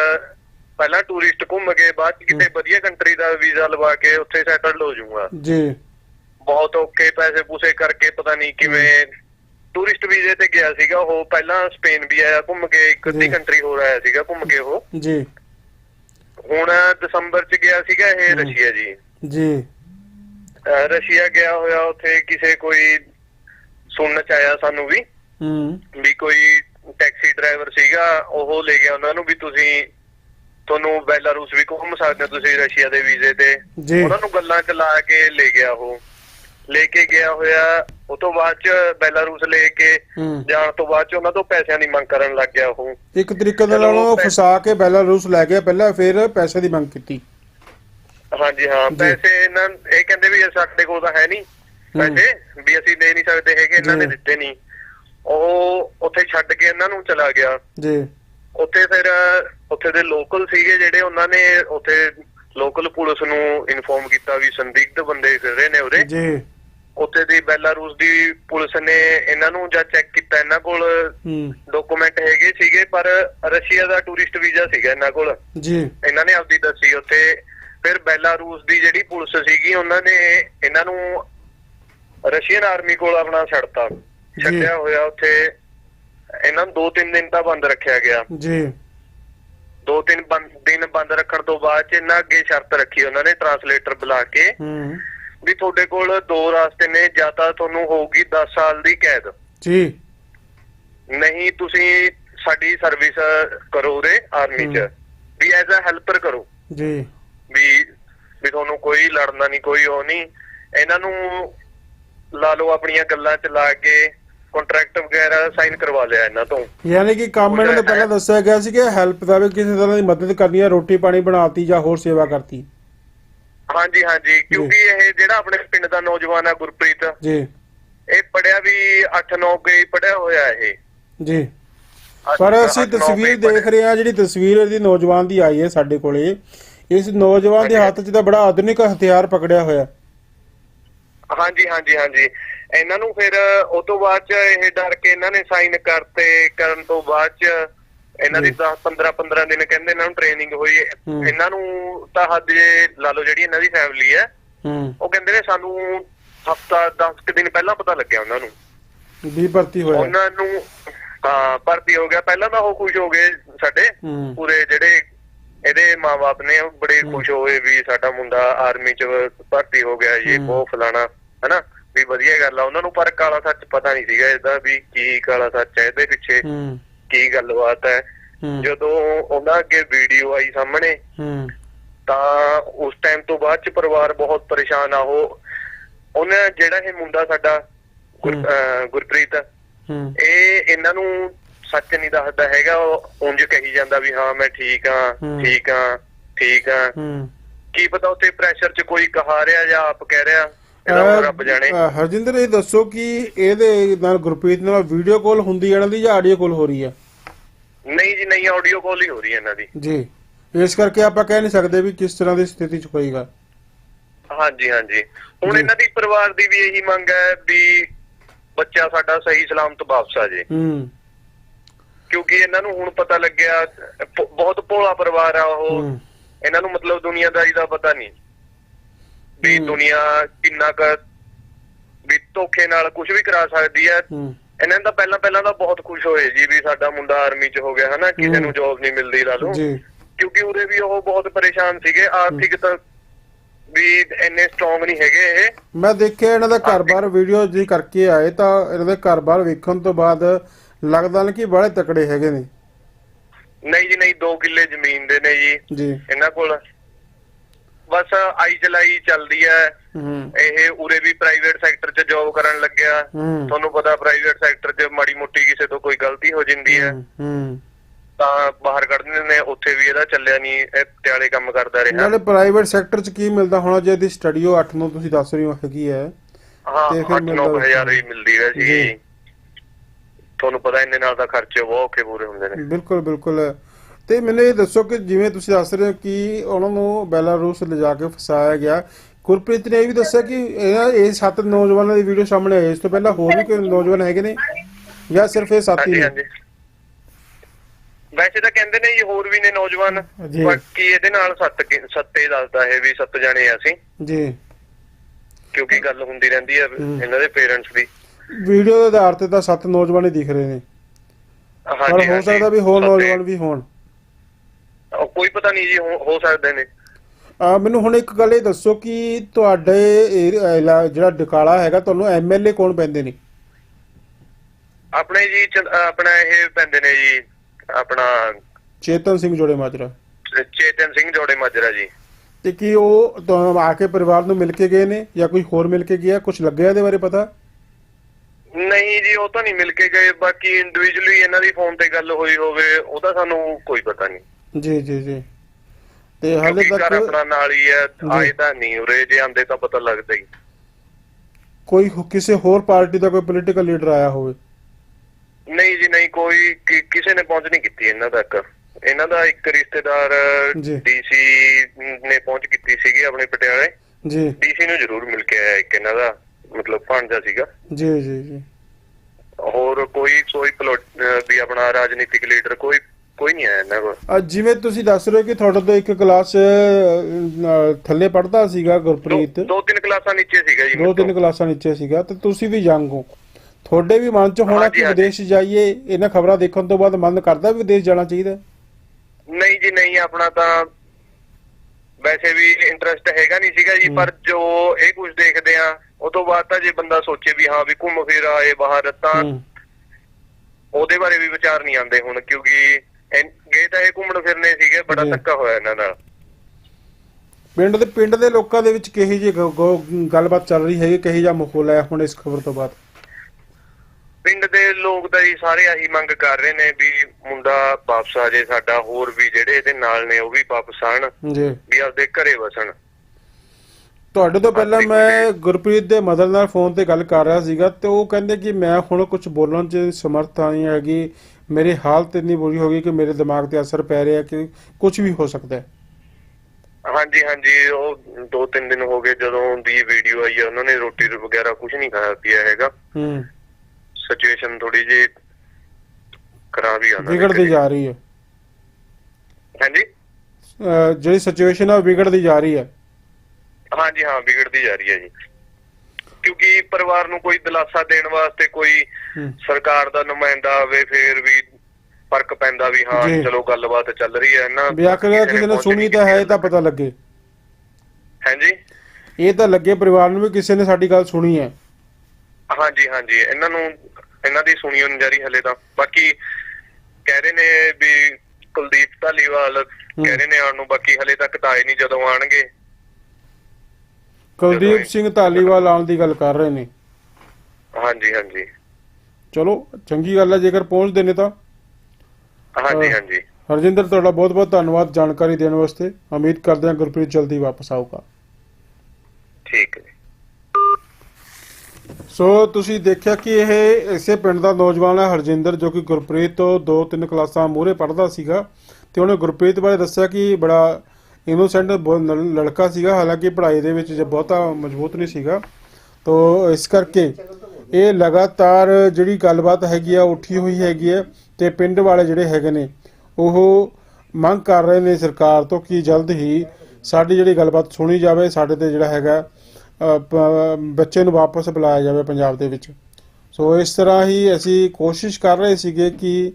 ਪਹਿਲਾਂ ਟੂਰਿਸਟ ਘੁੰਮ ਕੇ ਬਾਅਦ ਚ ਕਿਸੇ ਵਧੀਆ ਕੰਟਰੀ ਦਾ ਵੀਜ਼ਾ ਲਵਾ ਕੇ ਉੱਥੇ ਸੈਟਲਡ ਹੋ ਜਾਊਗਾ। ਜੀ। ਬਹੁਤ ਔਖੇ ਪੈਸੇ ਪੂਸੇ ਕਰਕੇ ਪਤਾ ਨਹੀਂ ਕਿਵੇਂ ਟੂਰਿਸਟ ਵੀਜ਼ੇ ਤੇ ਗਿਆ ਸੀਗਾ ਉਹ ਪਹਿਲਾਂ ਸਪੇਨ ਵੀ ਆਇਆ ਘੁੰਮ ਕੇ ਇੱਕ ਅੱਧੀ। ਕੰਟਰੀ ਹੋਰ ਆਇਆ ਸੀਗਾ ਘੁੰਮ ਕੇ ਉਹ। ਜੀ। ਹੁਣ ਦਸੰਬਰ ਚ ਗਿਆ ਸੀਗਾ ਇਹ। ਰਸ਼ੀਆ ਜੀ। ਜੀ। ਰਸ਼ੀਆ ਗਿਆ ਹੋਇਆ ਉੱਥੇ ਕਿਸੇ ਕੋਈ ਸੁਣਨ ਚ ਆਇਆ ਸਾਨੂੰ ਵੀ। ਹੂੰ। ਵੀ ਕੋਈ ਟੈਕਸੀ ਡਰਾਈਵਰ ਸੀਗਾ ਉਹ ਲੈ ਗਿਆ ਉਹਨਾਂ ਨੂੰ ਵੀ ਤੁਸੀਂ ਤੁਹਾਨੂੰ ਬੈਲਾਰੂਸ ਵੀ ਘੁੰਮ ਸਕਦੇ ਹੋ ਤੁਸੀਂ ਰਸ਼ੀਆ ਦੇ ਵੀਜ਼ੇ ਤੇ। ਉਹਨਾਂ ਨੂੰ ਗੱਲਾਂ ਚ ਲਾ ਕੇ ਲੈ ਗਿਆ ਉਹ। ਲੈ ਕੇ ਗਿਆ ਹੋਇਆ ਉਹ ਤੋਂ ਬਾਅਦ ਚ ਬੈਲਾਰੂਸ ਲੈ ਕੇ ਜਾਣ ਤੋਂ ਬਾਅਦ ਚ ਉਹਨਾਂ ਤੋਂ ਪੈਸਿਆਂ ਦੀ ਮੰਗ ਕਰਨ ਲੱਗ ਗਿਆ ਉਹ। ਇੱਕ ਤਰੀਕੇ ਨਾਲ ਉਹਨੂੰ ਫਸਾ ਕੇ ਬੈਲਾਰੂਸ ਲੈ ਗਿਆ ਪਹਿਲਾਂ ਫਿਰ ਪੈਸੇ ਦੀ ਮੰਗ ਕੀਤੀ। ਹਾਂਜੀ ਹਾਂ। ਪੈਸੇ ਇਹਨਾਂ ਇਹ ਕਹਿੰਦੇ ਵੀ ਸਾਡੇ ਕੋਲ ਤਾਂ ਹੈ ਨਹੀਂ ਪੈਸੇ ਵੀ ਅਸੀਂ ਦੇ ਨਹੀਂ ਸਕਦੇ ਹੈਗੇ ਇਹਨਾਂ ਨੇ। ਦਿੱਤੇ ਨਹੀਂ। ਉਹ ਉੱਥੇ ਛੱਡ ਕੇ ਇਹਨਾਂ ਨੂੰ ਚਲਾ ਗਿਆ। ਜੀ। ਉੱਥੇ ਫਿਰ ਉੱਥੇ ਦੇ ਲੋਕਲ ਸੀਗੇ ਜਿਹੜੇ ਉਹਨਾਂ ਨੇ ਉੱਥੇ ਲੋਕਲ ਪੁਲਿਸ ਨੂੰ ਇਨਫੋਰਮ ਕੀਤਾ ਵੀ ਸੰਦਿਗਧ ਬੰਦੇ ਫਿਰ ਰਹੇ ਨੇ ਉਰੇ। ਜੀ। ਉੱਥੇ ਦੀ ਬੈਲਾਰੂਸ ਦੀ ਪੁਲਿਸ ਨੇ ਇਹਨਾਂ ਨੂੰ ਜਾਂ ਚੈੱਕ ਕੀਤਾ ਇਹਨਾਂ ਕੋਲ ਡਾਕੂਮੈਂਟ ਹੈਗੇ ਸੀਗੇ ਪਰ ਰਸ਼ੀਆ ਦਾ ਟੂਰਿਸਟ ਵੀਜ਼ਾ ਸੀਗਾ ਇਹਨਾਂ ਕੋਲ। ਜੀ। ਇਹਨਾਂ ਨੇ ਆਪਦੀ ਦੱਸੀ ਉੱਥੇ। ਫਿਰ ਬੈਲਾਰੂਸ ਦੀ ਜਿਹੜੀ ਪੁਲਿਸ ਸੀਗੀ ਉਹਨਾਂ ਨੇ ਇਹਨਾਂ ਨੂੰ ਰਸ਼ੀਅਨ ਆਰਮੀ ਕੋਲ ਆਪਣਾ ਛੱਡਤਾ। ਛੱਡਿਆ ਹੋਇਆ ਉੱਥੇ। ਇਹਨਾਂ ਨੂੰ 2-3 ਦਿਨ ਤਾਂ ਬੰਦ ਰੱਖਿਆ ਗਿਆ। ਜੀ। ਦੋ ਤਿੰਨ ਬੰਦ- ਦਿਨ ਬੰਦ ਰੱਖਣ ਤੋਂ ਬਾਅਦ ਚ ਇਹਨਾਂ ਅੱਗੇ ਸ਼ਰਤ ਰੱਖੀ ਉਹਨਾਂ ਨੇ ਟਰਾਂਸਲੇਟਰ ਬੁਲਾ ਕੇ। ਹੂੰ। ਵੀ ਤੁਹਾਡੇ ਕੋਲ ਦੋ ਰਾਸਤੇ ਨੇ ਜਾਂ ਤਾਂ ਤੁਹਾਨੂੰ ਹੋਊਗੀ 10 ਸਾਲ ਦੀ ਕੈਦ। ਜੀ। ਨਹੀਂ ਤੁਸੀਂ ਸਾਡੀ ਸਰਵਿਸ ਕਰੋ ਉਰੇ ਆਰਮੀ ਚ। ਵੀ ਐਜ਼ ਅ ਹੈਲਪਰ ਕਰੋ। ਜੀ। ਵੀ ਵੀ ਤੁਹਾਨੂੰ ਕੋਈ ਲੜਨਾ ਨਹੀਂ ਕੋਈ ਉਹ ਨਹੀਂ। ਇਹਨਾਂ ਨੂੰ ਲਾ ਲਓ ਆਪਣੀਆਂ ਗੱਲਾਂ ਚ ਲਾ ਕੇ ਕੰਟਰੈਕਟ ਵਗੈਰਾ ਸਾਈਨ ਕਰਵਾ ਲਿਆ ਇਹਨਾਂ ਤੋਂ। ਯਾਨੀ ਕਿ ਕੰਮ ਇਹਨਾਂ ਨੇ ਪਹਿਲਾਂ ਦੱਸਿਆ ਗਿਆ ਸੀ ਕਿ ਹੈਲਪ ਦਾ ਵੀ ਕਿਸੇ ਤਰ੍ਹਾਂ ਦੀ ਮਦਦ ਕਰਨੀ ਹੈ ਰੋਟੀ ਪਾਣੀ ਬਣਾਤੀ ਜਾਂ ਹੋਰ ਸੇਵਾ ਕਰਤੀ। ਹਾਂਜੀ ਹਾਂਜੀ। ਕਿਉਂਕਿ ਇਹ ਜਿਹੜਾ ਆਪਣੇ ਪਿੰਡ ਦਾ ਨੌਜਵਾਨ ਹੈ ਗੁਰਪ੍ਰੀਤ ਜੀ। ਇਹ ਪੜਿਆ ਵੀ 8-9 ਗਈ ਪੜਿਆ ਹੋਇਆ ਇਹ। ਜੀ। ਪਰ ਅਸੀਂ ਤਸਵੀਰ। ਦੇਖ ਰਹੇ ਹਾਂ ਜਿਹੜੀ ਤਸਵੀਰ ਇਹਦੀ ਨੌਜਵਾਨ ਦੀ ਆਈ ਹੈ ਸਾਡੇ ਕੋਲੇ। ਇਸ ਨੌਜਵਾਨ ਦੇ ਹੱਥ 'ਚ ਤਾਂ ਬੜਾ ਆਧੁਨਿਕ ਹਥਿਆਰ ਪਕੜਿਆ ਹੋਇਆ। ਹਾਂਜੀ ਹਾਂਜੀ ਹਾਂਜੀ। ਇਹਨਾਂ ਨੂੰ ਫਿਰ ਉਹ ਤੋਂ ਬਾਅਦ ਚ ਇਹ ਡਰ ਕੇ ਇਹਨਾਂ ਨੇ ਸਾਈਨ ਕਰਤੇ। ਕਰਨ ਤੋਂ ਬਾਅਦ ਚ ਇਹਨਾਂ ਦੀ 10 15 15 ਦਿਨ ਕਹਿੰਦੇ ਇਹਨਾਂ ਨੂੰ ਟ੍ਰੇਨਿੰਗ ਹੋਈ। ਇਹਨਾਂ ਨੂੰ ਤਾਂ ਹੱਦ ਲਾ ਲਓ ਜਿਹੜੀ ਇਹਨਾਂ ਦੀ ਫੈਮਿਲੀ ਹੈ ਉਹ ਕਹਿੰਦੇ ਨੇ ਸਾਨੂੰ ਹਫਤਾ 10 ਕੁ ਦਿਨ ਪਹਿਲਾਂ ਪਤਾ ਲੱਗਿਆ ਉਹਨਾਂ ਨੂੰ। ਵੀ ਭਰਤੀ ਹੋਇਆ। ਉਹਨਾਂ ਨੂੰ ਹਾਂ ਭਰਤੀ ਹੋ ਗਿਆ। ਪਹਿਲਾਂ ਤਾਂ ਉਹ ਖੁਸ਼ ਹੋ ਗਏ ਸਾਡੇ। ਪੂਰੇ ਜਿਹੜੇ ਇਹਦੇ ਮਾਪੇ ਨੇ ਉਹ ਬੜੇ। ਖੁਸ਼ ਹੋਏ ਵੀ ਸਾਡਾ ਮੁੰਡਾ ਆਰਮੀ ਚ ਭਰਤੀ ਹੋ ਗਿਆ ਇਹ। ਬਹੁਤ ਫਲਾਣਾ ਹਨਾ? ਵੀ ਵਧੀਆ ਗੱਲ ਆ। ਉਹਨਾਂ ਨੂੰ ਪਰ ਕਾਲਾ ਸੱਚ ਪਤਾ ਨਹੀਂ ਸੀਗਾ ਇਹਦਾ ਵੀ ਕੀ ਕਾਲਾ ਸੱਚ ਹੈ ਇਹਦੇ ਪਿੱਛੇ ਕੀ ਗੱਲਬਾਤ ਹੈ। ਹੂੰ। ਜਦੋਂ ਉਹਨਾਂ ਅੱਗੇ ਵੀਡੀਓ ਆਈ ਸਾਹਮਣੇ ਹੂੰ। ਤਾਂ ਉਸ ਟਾਈਮ ਤੋਂ ਬਾਅਦ ਚ ਪਰਿਵਾਰ ਬਹੁਤ ਪਰੇਸ਼ਾਨ ਆ। ਉਹ ਉਹਨੇ ਜਿਹੜਾ ਇਹ ਮੁੰਡਾ ਸਾਡਾ ਗੁਰਪ੍ਰੀਤ ਹੂੰ। ਇਹ ਇਹਨਾਂ ਨੂੰ ਸੱਚ ਨਹੀਂ ਦੱਸਦਾ ਹੈਗਾ। ਉਹ ਉਂਝ ਕਹੀ ਜਾਂਦਾ ਵੀ ਹਾਂ ਮੈਂ ਠੀਕ ਆ ਹੂੰ। ਠੀਕ ਆ ਠੀਕ ਆ ਹੂੰ। ਕੀ ਪਤਾ ਉੱਥੇ ਪ੍ਰੈਸ਼ਰ 'ਚ ਕੋਈ ਕਹਾ ਰਿਹਾ ਜਾਂ ਆਪ ਕਹਿ ਰਿਹਾ ਰੱਬ ਜਾਣੇ। ਹਰਜਿੰਦਰ ਇਹ ਦੱਸੋ ਕਿ ਇਹਦੇ ਨਾਲ ਗੁਰਪ੍ਰੀਤ ਨਾਲ ਵੀਡੀਓ ਕਾਲ ਹੁੰਦੀ ਹੈ ਇਹਨਾਂ ਦੀ ਜਾਂ ਆਡੀਓ ਕਾਲ ਹੋ ਰਹੀ ਹੈ? ਨਹੀਂ ਜੀ ਨਹੀਂ ਆਡੀਓ ਕਾਲ ਹੀ ਹੋ ਰਹੀ ਹੈ ਇਹਨਾਂ ਦੀ। ਜੀ। ਇਸ ਕਰਕੇ ਆਪਾਂ ਕਹਿ ਨਹੀਂ ਸਕਦੇ ਵੀ ਕਿਸ ਤਰ੍ਹਾਂ ਦੀ ਸਥਿਤੀ ਚ ਹੋਏਗਾ ਹਾਂਜੀ ਹਾਂਜੀ। ਹੁਣ। ਇਹਨਾਂ ਦੀ ਪਰਿਵਾਰ ਦੀ ਵੀ ਇਹੀ ਮੰਗ ਹੈ ਵੀ ਬੱਚਾ ਸਾਡਾ ਸਹੀ ਸਲਾਮਤ ਵਾਪਸ ਆ ਜੇ। ਹੂੰ। ਕਿਉਂਕਿ ਇਹਨਾਂ ਨੂੰ ਹੁਣ ਪਤਾ ਲੱਗਿਆ ਬਹੁਤ ਭੋਲਾ ਪਰਿਵਾਰ ਆ ਉਹ। ਇਹਨਾਂ ਨੂੰ ਮਤਲਬ ਦੁਨੀਆਦਾਰੀ ਦਾ ਪਤਾ ਨਹੀਂ। ਵੀ। ਦੁਨੀਆ ਕਿੰਨਾ ਕੁ ਵੀ ਧੋਖੇ ਨਾਲ ਕੁਝ ਵੀ ਕਰਾ ਸਕਦੀ ਹੈ। ਹੂੰ। ਇਹਨਾਂ ਤਾਂ ਪਹਿਲਾਂ ਪਹਿਲਾਂ ਤਾਂ ਬਹੁਤ ਖੁਸ਼ ਹੋਏ ਜੀ ਵੀ ਸਾਡਾ ਮੁੰਡਾ ਆਰਮੀ 'ਚ ਹੋ ਗਿਆ ਹਨਾ ਕਿਸੇ। ਨੂੰ ਜੌਬ ਨਹੀਂ ਮਿਲਦੀ ਲਾ ਲਓ ਜੀ। ਕਿਉਂਕਿ ਉਹਦੇ ਵੀ ਉਹ ਬਹੁਤ ਪਰੇਸ਼ਾਨ ਸੀਗੇ ਆਰਥਿਕ ਤਾਂ ਵੀ ਇੰਨੇ ਸਟਰੋਂਗ ਨਹੀਂ ਹੈਗੇ ਇਹ। ਮੈਂ ਦੇਖਿਆ ਇਹਨਾਂ ਦਾ ਘਰ-ਬਾਰ ਵੀਡੀਓ ਜੀ ਕਰਕੇ ਆਏ ਤਾਂ ਇਹਨਾਂ ਦੇ ਘਰ-ਬਾਰ ਵੇਖਣ ਤੋਂ ਬਾਅਦ ਲੱਗਦਾ ਨਾ ਕਿ ਬੜੇ ਤਕੜੇ ਹੈਗੇ ਨੇ। ਨਹੀਂ ਜੀ ਨਹੀਂ 2 ਕਿੱਲੇ ਜ਼ਮੀਨ ਦੇ ਨੇ ਜੀ। ਜੀ। ਇਹਨਾਂ ਕੋਲ ਬਸ ਆਈ ਚਲਾਈ ਚੱਲਦੀ ਹੂੰ। ਇਹ ਉਰੇ ਵੀ ਪ੍ਰਾਈਵੇਟ ਸੈਕਟਰ 'ਚ ਜੌਬ ਕਰਨ ਲੱਗਿਆ। ਤੁਹਾਨੂੰ ਪਤਾ ਪ੍ਰਾਈਵੇਟ ਸੈਕਟਰ 'ਚ ਮਾੜੀ ਮੋਟੀ ਕਿਸੇ ਤੋਂ ਕੋਈ ਗਲਤੀ ਹੋ ਜਾਂਦੀ ਹੈ। ਤਾਂ ਬਾਹਰ ਕੱਢ ਦਿੰਦੇ ਨੇ ਉੱਥੇ ਵੀ ਇਹਦਾ ਚੱਲਿਆ ਨਹੀਂ ਇਹ ਪਟਿਆਲੇ ਕੰਮ ਕਰਦਾ ਰਿਹਾ। ਨਾਲੇ ਪ੍ਰਾਈਵੇਟ ਸੈਕਟਰ ਚ ਕੀ ਮਿਲਦਾ ਹੋਣਾ ਜੇ ਇਹਦੀ ਸਟੱਡੀ ਉਹ 8 ਨੂੰ ਤੁਸੀਂ ਦੱਸ ਰਹੇ ਹੋ ਹੈਗੀ ਹੈ ਹਾਂ ਤੇ ਫਿਰ 8-9000 ਹੀ ਮਿਲਦੀ ਹੈ ਜੀ। ਤੁਹਾਨੂੰ ਪਤਾ ਇੰਨੇ ਨਾਲ ਤਾਂ ਖਰਚੇ ਬਹੁਤ ਔਖੇ ਪੂਰੇ ਹੁੰਦੇ ਨੇ। ਬਿਲਕੁਲ ਬਿਲਕੁਲ। ਤੇ ਮੈਨੂੰ ਇਹ ਦੱਸੋ ਕਿ ਜਿਵੇਂ ਤੁਸੀਂ ਦੱਸ ਰਹੇ ਹੋ ਕਿ ਉਹਨਾਂ ਨੂੰ ਬੈਲਾਰੂਸ ਲਿਜਾ ਕੇ ਫਸਾਇਆ ਗਿਆ ਗੁਰਪ੍ਰੀਤ ਨੇ ਇਹ ਵੀ ਦੱਸਿਆ ਕਿ ਇਹ ਇਹ ਸੱਤ ਨੌਜਵਾਨਾਂ ਦੀ ਵੀਡੀਓ ਸਾਹਮਣੇ ਆਈ ਇਸ ਤੋਂ ਪਹਿਲਾਂ ਹੋਰ ਵੀ ਕੋਈ ਨੌਜਵਾਨ ਹੈਗੇ ਨੇ? ਜਾਂ ਸਿਰਫ ਇਹ ਸੱਤ ਹੀ ਹਾਂਜੀ ਨੇ? ਹਾਂਜੀ ਵੈਸੇ ਤਾਂ ਕਹਿੰਦੇ ਨੇ ਜੀ ਹੋਰ ਵੀ ਨੇ ਨੌਜਵਾਨ ਜੀ। ਬਾਕੀ ਇਹਦੇ ਨਾਲ ਸੱਤ ਕਿ- ਸੱਤੇ ਦੱਸਦਾ ਇਹ ਵੀ ਸੱਤ ਜਣੇ ਆ ਅਸੀਂ। ਜੀ। ਕਿਉਂਕਿ ਗੱਲ ਹੁੰਦੀ ਰਹਿੰਦੀ ਹੈ ਹੂੰ। ਇਹਨਾਂ ਦੇ ਪੇਰੈਂਟਸ ਦੀ। ਵੀਡੀਓ ਦੇ ਆਧਾਰ ਤੇ ਤਾਂ ਸੱਤ ਨੌਜਵਾਨ ਹੀ ਦਿਖ ਰਹੇ ਨੇ। ਪਰ ਹਾਂਜੀ ਹੋ ਹਾਂਜੀ। ਸਕਦਾ ਵੀ ਹੋਰ ਸੱਤੇ- ਨੌਜਵਾਨ ਵੀ ਹੋਣ। ਕੋਈ ਪਤਾ ਨਹੀਂ ਜੀ ਹੋ ਹੋ ਸਕਦੇ ਨੇ। ਆ ਮੈਨੂੰ ਹੁਣ ਇੱਕ ਗੱਲ ਇਹ ਦੱਸੋ ਕਿ ਤੁਹਾਡੇ ਜਿਹੜਾ ਡਕਾਲਾ ਹੈਗਾ ਤੁਹਾਨੂੰ ਐਮਐਲਏ ਕੌਣ ਪੈਂਦੇ ਨੇ? ਆਪਣੇ ਜੀ ਆਪਣਾ ਇਹ ਪੈਂਦੇ ਨੇ ਜੀ ਆਪਣਾ ਚੇਤਨ ਸਿੰਘ ਜੋੜੇ ਮਾਜਰਾ ਚੇਤਨ ਸਿੰਘ ਜੋੜੇ ਮਾਜਰਾ ਜੀ। ਤੇ ਕੀ ਉਹ ਤੁਹਾਨੂੰ ਆ ਕੇ ਪਰਿਵਾਰ ਨੂੰ ਮਿਲ ਕੇ ਗਏ ਨੇ ਜਾਂ ਕੋਈ ਹੋਰ ਮਿਲ ਕੇ ਗਿਆ? ਕੁਝ ਲੱਗਿਆ ਇਹਦੇ ਬਾਰੇ ਪਤਾ? ਨਹੀਂ ਜੀ ਉਹ ਤਾਂ ਨਹੀਂ ਮਿਲ ਕੇ ਗਏ ਬਾਕੀ ਇੰਡੀਵਿਜੂਅਲੀ ਇਹਨਾਂ ਦੀ ਫੋਨ ਤੇ ਗੱਲ ਹੋਈ ਹੋਵੇ ਉਹਦਾ ਸਾਨੂੰ ਕੋਈ ਪਤਾ ਨਹੀਂ। ਜੀ ਜੀ ਜੀ। ਤੇ ਹਾਲੇ ਘਰ ਆਪਣਾ ਤੱਕ ਨਾਲ ਹੀ ਹੈ। ਆਏ ਤਾਂ ਨਹੀਂ ਉਰੇ ਜੇ ਆਂਦੇ ਤਾਂ ਪਤਾ ਲੱਗਦਾ ਹੀ। ਕੋਈ ਕਿਸੇ ਹੋਰ ਪਾਰਟੀ ਦਾ ਕੋਈ ਪੋਲੀਟੀਕਲ ਲੀਡਰ ਆਇਆ ਹੋਵੇ? ਨਹੀਂ ਜੀ ਨਹੀਂ ਕੋਈ ਕਿਸੇ ਨੇ ਪਹੁੰਚ ਨਹੀਂ ਕੀਤੀ ਇਹਨਾਂ ਤੱਕ। ਇਹਨਾਂ ਦਾ ਇੱਕ ਰਿਸ਼ਤੇਦਾਰ। ਡੀਸੀ ਨੇ ਪਹੁੰਚ ਕੀਤੀ ਸੀਗੀ ਆਪਣੇ ਪਟਿਆਲੇ। ਜੀ। ਡੀਸੀ ਨੂੰ ਜ਼ਰੂਰ ਮਿਲ ਕੇ ਆਇਆ ਇੱਕ ਇਹਨਾਂ ਦਾ ਮਤਲਬ ਭਾਂਜਾ ਸੀਗਾ। ਜੀ ਜੀ ਜੀ। ਹੋਰ ਕੋਈ ਕੋਈ ਵੀ ਆਪਣਾ ਰਾਜਨੀਤਿਕ ਲੀਡਰ ਕੋਈ ਕੋਈ ਨਹੀਂ ਆਇਆ ਇਹਨਾਂ ਕੋਲ ਅੱਜ ਜਿਵੇਂ ਤੁਸੀਂ ਦੱਸ ਰਹੇ ਹੋ ਕਿ ਤੁਹਾਡੇ ਤੋਂ ਇੱਕ ਕਲਾਸ ਅਹ, ਥੱਲੇ ਪੜਦਾ ਸੀਗਾ ਗੁਰਪ੍ਰੀਤ ਦੋ- ਦੋ ਤਿੰਨ ਕਲਾਸਾਂ ਨੀਚੇ ਸੀਗਾ ਜੀ ਦੋ ਮੇਰੇ ਤਿੰਨ ਤੋਂ। ਕਲਾਸਾਂ ਨੀਚੇ ਸੀਗਾ ਤੇ ਤੁਸੀਂ ਵੀ ਯੰਗ ਹੋ ਤੁਹਾਡੇ ਵੀ ਮਨ 'ਚ ਹੋਣਾ ਹਾਂਜੀ, ਕਿ ਹਾਂਜੀ। ਵਿਦੇਸ਼ ਜਾਈਏ ਇਹਨਾਂ ਖਬਰਾਂ ਦੇਖਣ ਤੋਂ ਬਾਅਦ ਮਨ ਕਰਦਾ ਵੀ ਵਿਦੇਸ਼ ਜਾਣਾ ਚਾਹੀਦਾ ਨਹੀਂ ਜੀ ਨਹੀਂ ਆਪਣਾ ਤਾਂ ਵੈਸੇ ਵੀ ਇੰਟਰਸਟ ਹੈਗਾ ਨਹੀਂ ਸੀਗਾ ਜੀ। ਪਰ ਜੋ ਇਹ ਕੁਝ ਦੇਖਦੇ ਆ ਉਹ ਤੋਂ ਬਾਅਦ ਤਾਂ ਜੇ ਬੰਦਾ ਸੋਚੇ ਵੀ ਹਾਂ ਵੀ ਘੁੰਮ ਫਿਰ ਆਏ ਬਾਹਰ ਤਾਂ ਹੂੰ ਉਹਦੇ ਬਾਰੇ ਵੀ ਵਿਚਾਰ ਨਹੀਂ ਆਉਂਦੇ ਹੁਣ ਕਿਉਂਕਿ ਗਏ ਤਾਂ ਇਹ ਘੁੰਮਣ ਫਿਰਨੇ ਸੀਗੇ ਬੜਾ ਜੀ। ਧੱਕਾ ਹੋਇਆ ਇਹਨਾਂ ਨਾਲ। ਪਿੰਡ ਦੇ ਪਿੰਡ ਦੇ ਲੋਕਾਂ ਦੇ ਵਿੱਚ ਕਿਹੀ ਜੀ ਗੱਲਬਾਤ ਚੱਲ ਰਹੀ ਹੈਗੀ ਕਿਹੀ ਜਿਹਾ ਮਾਹੌਲ ਹੈ ਹੁਣ ਇਸ ਖਬਰ ਤੋਂ ਬਾਅਦ? ਪਿੰਡ ਦੇ ਲੋਕ ਤਾਂ ਜੀ ਸਾਰੇ ਆਹੀ ਮੰਗ ਕਰ ਰਹੇ ਨੇ ਵੀ ਮੁੰਡਾ ਵਾਪਸ ਆ ਜੇ ਸਾਡਾ ਹੋਰ ਵੀ ਜਿਹੜੇ ਇਹਦੇ ਨਾਲ ਨੇ ਉਹ ਵੀ ਵਾਪਸ ਆਣ ਜੀ। ਵੀ ਆਪਦੇ ਘਰੇ ਵਸਣ। ਤੁਹਾਡੇ ਤੋਂ ਪਹਿਲਾਂ ਮੈਂ ਗੁਰਪ੍ਰੀਤ ਦੇ ਮਦਰ ਨਾਲ ਫੋਨ ਤੇ ਗੱਲ ਕਰ ਰਿਹਾ ਸੀਗਾ ਤੇ ਉਹ ਕਹਿੰਦੇ ਕਿ ਮੈਂ ਹੁਣ ਕੁਝ ਬੋਲਣ 'ਚ ਸਮਰਥ ਨਹੀਂ ਹੈਗੀ। ਮੇਰੀ ਹਾਲਤ ਇੰਨੀ ਬੁਰੀ ਹੋ ਗਈ ਕਿ ਮੇਰੇ ਦਿਮਾਗ ਤੇ ਅਸਰ ਪੈ ਰਿਹਾ ਕਿ ਕੁਝ ਵੀ ਹੋ ਸਕਦਾ ਹੈ ਹਾਂਜੀ ਹਾਂਜੀ ਉਹ ਦੋ ਤਿੰਨ ਦਿਨ ਹੋ ਗਏ ਜਦੋਂ ਦੀ ਵੀਡੀਓ ਆਈ ਆ ਉਹਨਾਂ ਨੇ ਰੋਟੀ ਵਗੈਰਾ ਕੁਝ ਨਹੀਂ ਖਾਇਆ ਪੀਆ ਹੈਗਾ ਹੂੰ ਸਿਚੁਏਸ਼ਨ ਥੋੜੀ ਜੀ ਖਰਾਬ ਹੀ ਆ ਉਹਨਾਂ ਦੀ ਵਿਗੜਦੀ ਜਾ ਰਹੀ ਹੈ ਹਾਂਜੀ ਜਿਹੜੀ ਸਿਚੁਏਸ਼ਨ ਆ ਵਿਗੜਦੀ ਜਾ ਰਹੀ ਹੈ ਹਾਂਜੀ ਹਾਂ ਵਿਗੜਦੀ ਜਾ ਰਹੀ ਹੈ ਜੀ ਕਿਉਂਕਿ ਪਰਿਵਾਰ ਨੂੰ ਕੋਈ ਦਿਲਾਸਾ ਦੇਣ ਵਾਸਤੇ ਕੋਈ। ਸਰਕਾਰ ਦਾ ਨੁਮਾਇੰਦਾ ਆਵੇ ਫੇਰ ਵੀ ਫ਼ਰਕ ਪੈਂਦਾ ਵੀ ਹਾਂ। ਚਲੋ ਗੱਲਬਾਤ ਚੱਲ ਰਹੀ ਹੈ ਨਾ। ਵੀ ਆਖਰ ਕਿਸੇ ਨੇ ਸੁਣੀ ਤਾਂ ਹੈ ਇਹ ਤਾਂ ਪਤਾ ਲੱਗੇ। ਹਾਂਜੀ? ਇਹ ਤਾਂ ਲੱਗੇ ਪਰਿਵਾਰ ਨੂੰ ਵੀ ਕਿਸੇ ਨੇ ਸਾਡੀ ਗੱਲ ਸੁਣੀ ਹੈ। ਹਾਂਜੀ ਹਾਂਜੀ। ਇਹਨਾਂ ਨੂੰ ਇਹਨਾਂ ਦੀ ਸੁਣੀ ਨਹੀਂ ਜਾ ਰਹੀ ਹਲੇ ਤਾਂ। ਬਾਕੀ ਕਹਿ ਰਹੇ ਨੇ ਵੀ ਕੁਲਦੀਪ ਢਾਲੀਵਾਲ ਕਹਿ ਰਹੇ ਨੇ ਆਉਣ ਨੂੰ ਬਾਕੀ ਹਲੇ ਤੱਕ ਤਾਂ ਆਏ ਨਹੀਂ ਜਦੋਂ ਆਣਗੇ ਕੁਲਦੀਪ ਸਿੰਘ ਧਾਲੀਵਾਲ ਆਉਣ ਦੀ ਗੱਲ ਕਰ ਰਹੇ ਨੇ। ਹਾਂਜੀ ਹਾਂਜੀ। ਚਲੋ ਚੰਗੀ ਗੱਲ ਹੈ ਜੇਕਰ ਪਹੁੰਚਦੇ ਨੇ ਤਾਂ। ਹਾਂਜੀ। ਹਾਂਜੀ। ਹਰਜਿੰਦਰ ਤੁਹਾਡਾ ਬਹੁਤ ਬਹੁਤ ਧੰਨਵਾਦ ਜਾਣਕਾਰੀ ਦੇਣ ਵਾਸਤੇ। ਉਮੀਦ ਕਰਦੇ ਹਾਂ ਗੁਰਪ੍ਰੀਤ ਜਲਦੀ ਵਾਪਸ ਆਊਗਾ। ਠੀਕ ਹੈ। ਸੋ ਤੁਸੀਂ ਦੇਖਿਆ ਕਿ ਇਹ ਇਸੇ ਪਿੰਡ ਦਾ ਨੌਜਵਾਨ ਹੈ ਹਰਜਿੰਦਰ ਜੋ ਕਿ ਗੁਰਪ੍ਰੀਤ ਤੋਂ ਦੋ ਤਿੰਨ ਕਲਾਸਾਂ ਮੂਹਰੇ ਪੜ੍ਹਦਾ ਸੀਗਾ। ਤੇ ਉਹਨੇ ਗੁਰਪ੍ਰੀਤ ਬਾਰੇ ਦੱਸਿਆ ਕਿ ਬੜਾ ਇਨੋਸੈਂਟ ਲੜਕਾ ਸੀਗਾ, ਹਾਲਾਂਕਿ ਪੜ੍ਹਾਈ ਦੇ ਵਿੱਚ ਜੇ ਬਹੁਤਾ ਮਜ਼ਬੂਤ ਨਹੀਂ ਸੀਗਾ। ਤੋ ਇਸ ਕਰਕੇ ਇਹ ਲਗਾਤਾਰ ਜਿਹੜੀ ਗੱਲਬਾਤ ਹੈਗੀ ਆ, ਉੱਠੀ ਹੋਈ ਹੈਗੀ ਹੈ ਤੇ ਪਿੰਡ ਵਾਲੇ ਜਿਹੜੇ ਹੈਗੇ ਨੇ, ਉਹ ਮੰਗ ਕਰ ਰਹੇ ਨੇ ਸਰਕਾਰ ਤੋਂ ਕਿ ਜਲਦ ਹੀ ਸਾਡੀ ਜਿਹੜੀ ਗੱਲਬਾਤ ਸੁਣੀ ਜਾਵੇ, ਸਾਡੇ ਤੇ ਜਿਹੜਾ ਹੈਗਾ ਬੱਚੇ ਨੂੰ ਵਾਪਸ ਬੁਲਾਇਆ ਜਾਵੇ ਪੰਜਾਬ ਦੇ ਵਿੱਚ। ਸੋ ਇਸ ਤਰ੍ਹਾਂ ਹੀ ਅਸੀਂ ਕੋਸ਼ਿਸ਼ ਕਰ ਰਹੇ ਸੀਗੇ ਕਿ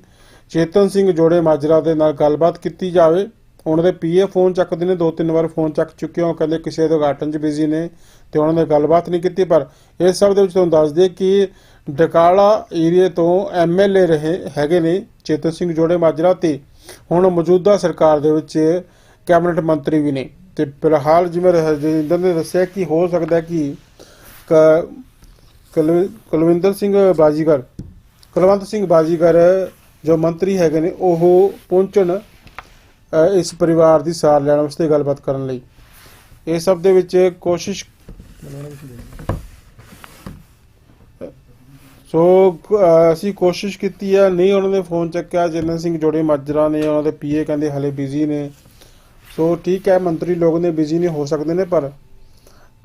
ਚੇਤਨ ਸਿੰਘ ਜੋੜੇ ਮਾਜਰਾ ਦੇ ਨਾਲ ਗੱਲਬਾਤ ਕੀਤੀ ਜਾਵੇ। ਉਹਨਾਂ ਦੇ ਪੀਏ ਫੋਨ ਚੱਕਦੇ ਨੇ ਦੋ ਤਿੰਨ ਵਾਰ ਫੋਨ ਚੱਕ ਚੁੱਕੇ ਹੋ ਕਹਿੰਦੇ ਕਿਸੇ ਦੇ ਉਦਘਾਟਨ 'ਚ ਬਿਜ਼ੀ ਨੇ ਤੇ ਉਹਨਾਂ ਨੇ ਗੱਲਬਾਤ ਨਹੀਂ ਕੀਤੀ, ਪਰ ਇਸ ਸਭ ਦੇ ਵਿੱਚ ਤੁਹਾਨੂੰ ਦੱਸ ਦਈਏ ਕਿ ਡਕਾਲਾ ਏਰੀਏ ਤੋਂ ਐਮਐਲਏ ਰਹੇ, ਹੈਗੇ ਨੇ ਚੇਤਨ ਸਿੰਘ ਜੋੜੇ ਮਾਜਰਾ ਤੇ ਹੁਣ ਮੌਜੂਦਾ ਸਰਕਾਰ ਦੇ ਵਿੱਚ ਕੈਬਨਿਟ ਮੰਤਰੀ ਵੀ ਨੇ। ਤੇ ਫਿਲਹਾਲ ਜਿਵੇਂ ਰਜਿੰਦਰ ਨੇ ਦੱਸਿਆ ਕਿ ਹੋ ਸਕਦਾ ਕਿ ਕ- ਕੁਲਵਿੰਦਰ ਸਿੰਘ ਬਾਜੀਗਰ, ਕੁਲਵੰਤ ਸਿੰਘ ਬਾਜੀਗਰ ਜੋ ਮੰਤਰੀ ਹੈਗੇ ਨੇ, ਉਹ ਪਹੁੰਚਣ ਇਸ ਪਰਿਵਾਰ ਦੀ ਸਾਰ ਲੈਣ ਵਾਸਤੇ ਗੱਲਬਾਤ ਕਰਨ ਲਈ। ਇਹ ਸਭ ਦੇ ਵਿੱਚ ਕੋਸ਼ਿਸ਼ ਸੋ ਅਸੀਂ ਕੋਸ਼ਿਸ਼ ਕੀਤੀ ਹੈ ਨਹੀਂ ਉਹਨਾਂ ਨੇ ਫੋਨ ਚੱਕਿਆ ਜਨਨ ਸਿੰਘ ਜੋੜੇ ਮਾਜਰਾ ਨੇ, ਉਹਨਾਂ ਦੇ ਪੀਏ ਕਹਿੰਦੇ ਹਲੇ ਬਿਜ਼ੀ ਨੇ। ਸੋ ਠੀਕ ਹੈ, ਮੰਤਰੀ ਲੋਕ ਨੇ ਬਿਜ਼ੀ ਨਹੀਂ ਹੋ ਸਕਦੇ ਨੇ, ਪਰ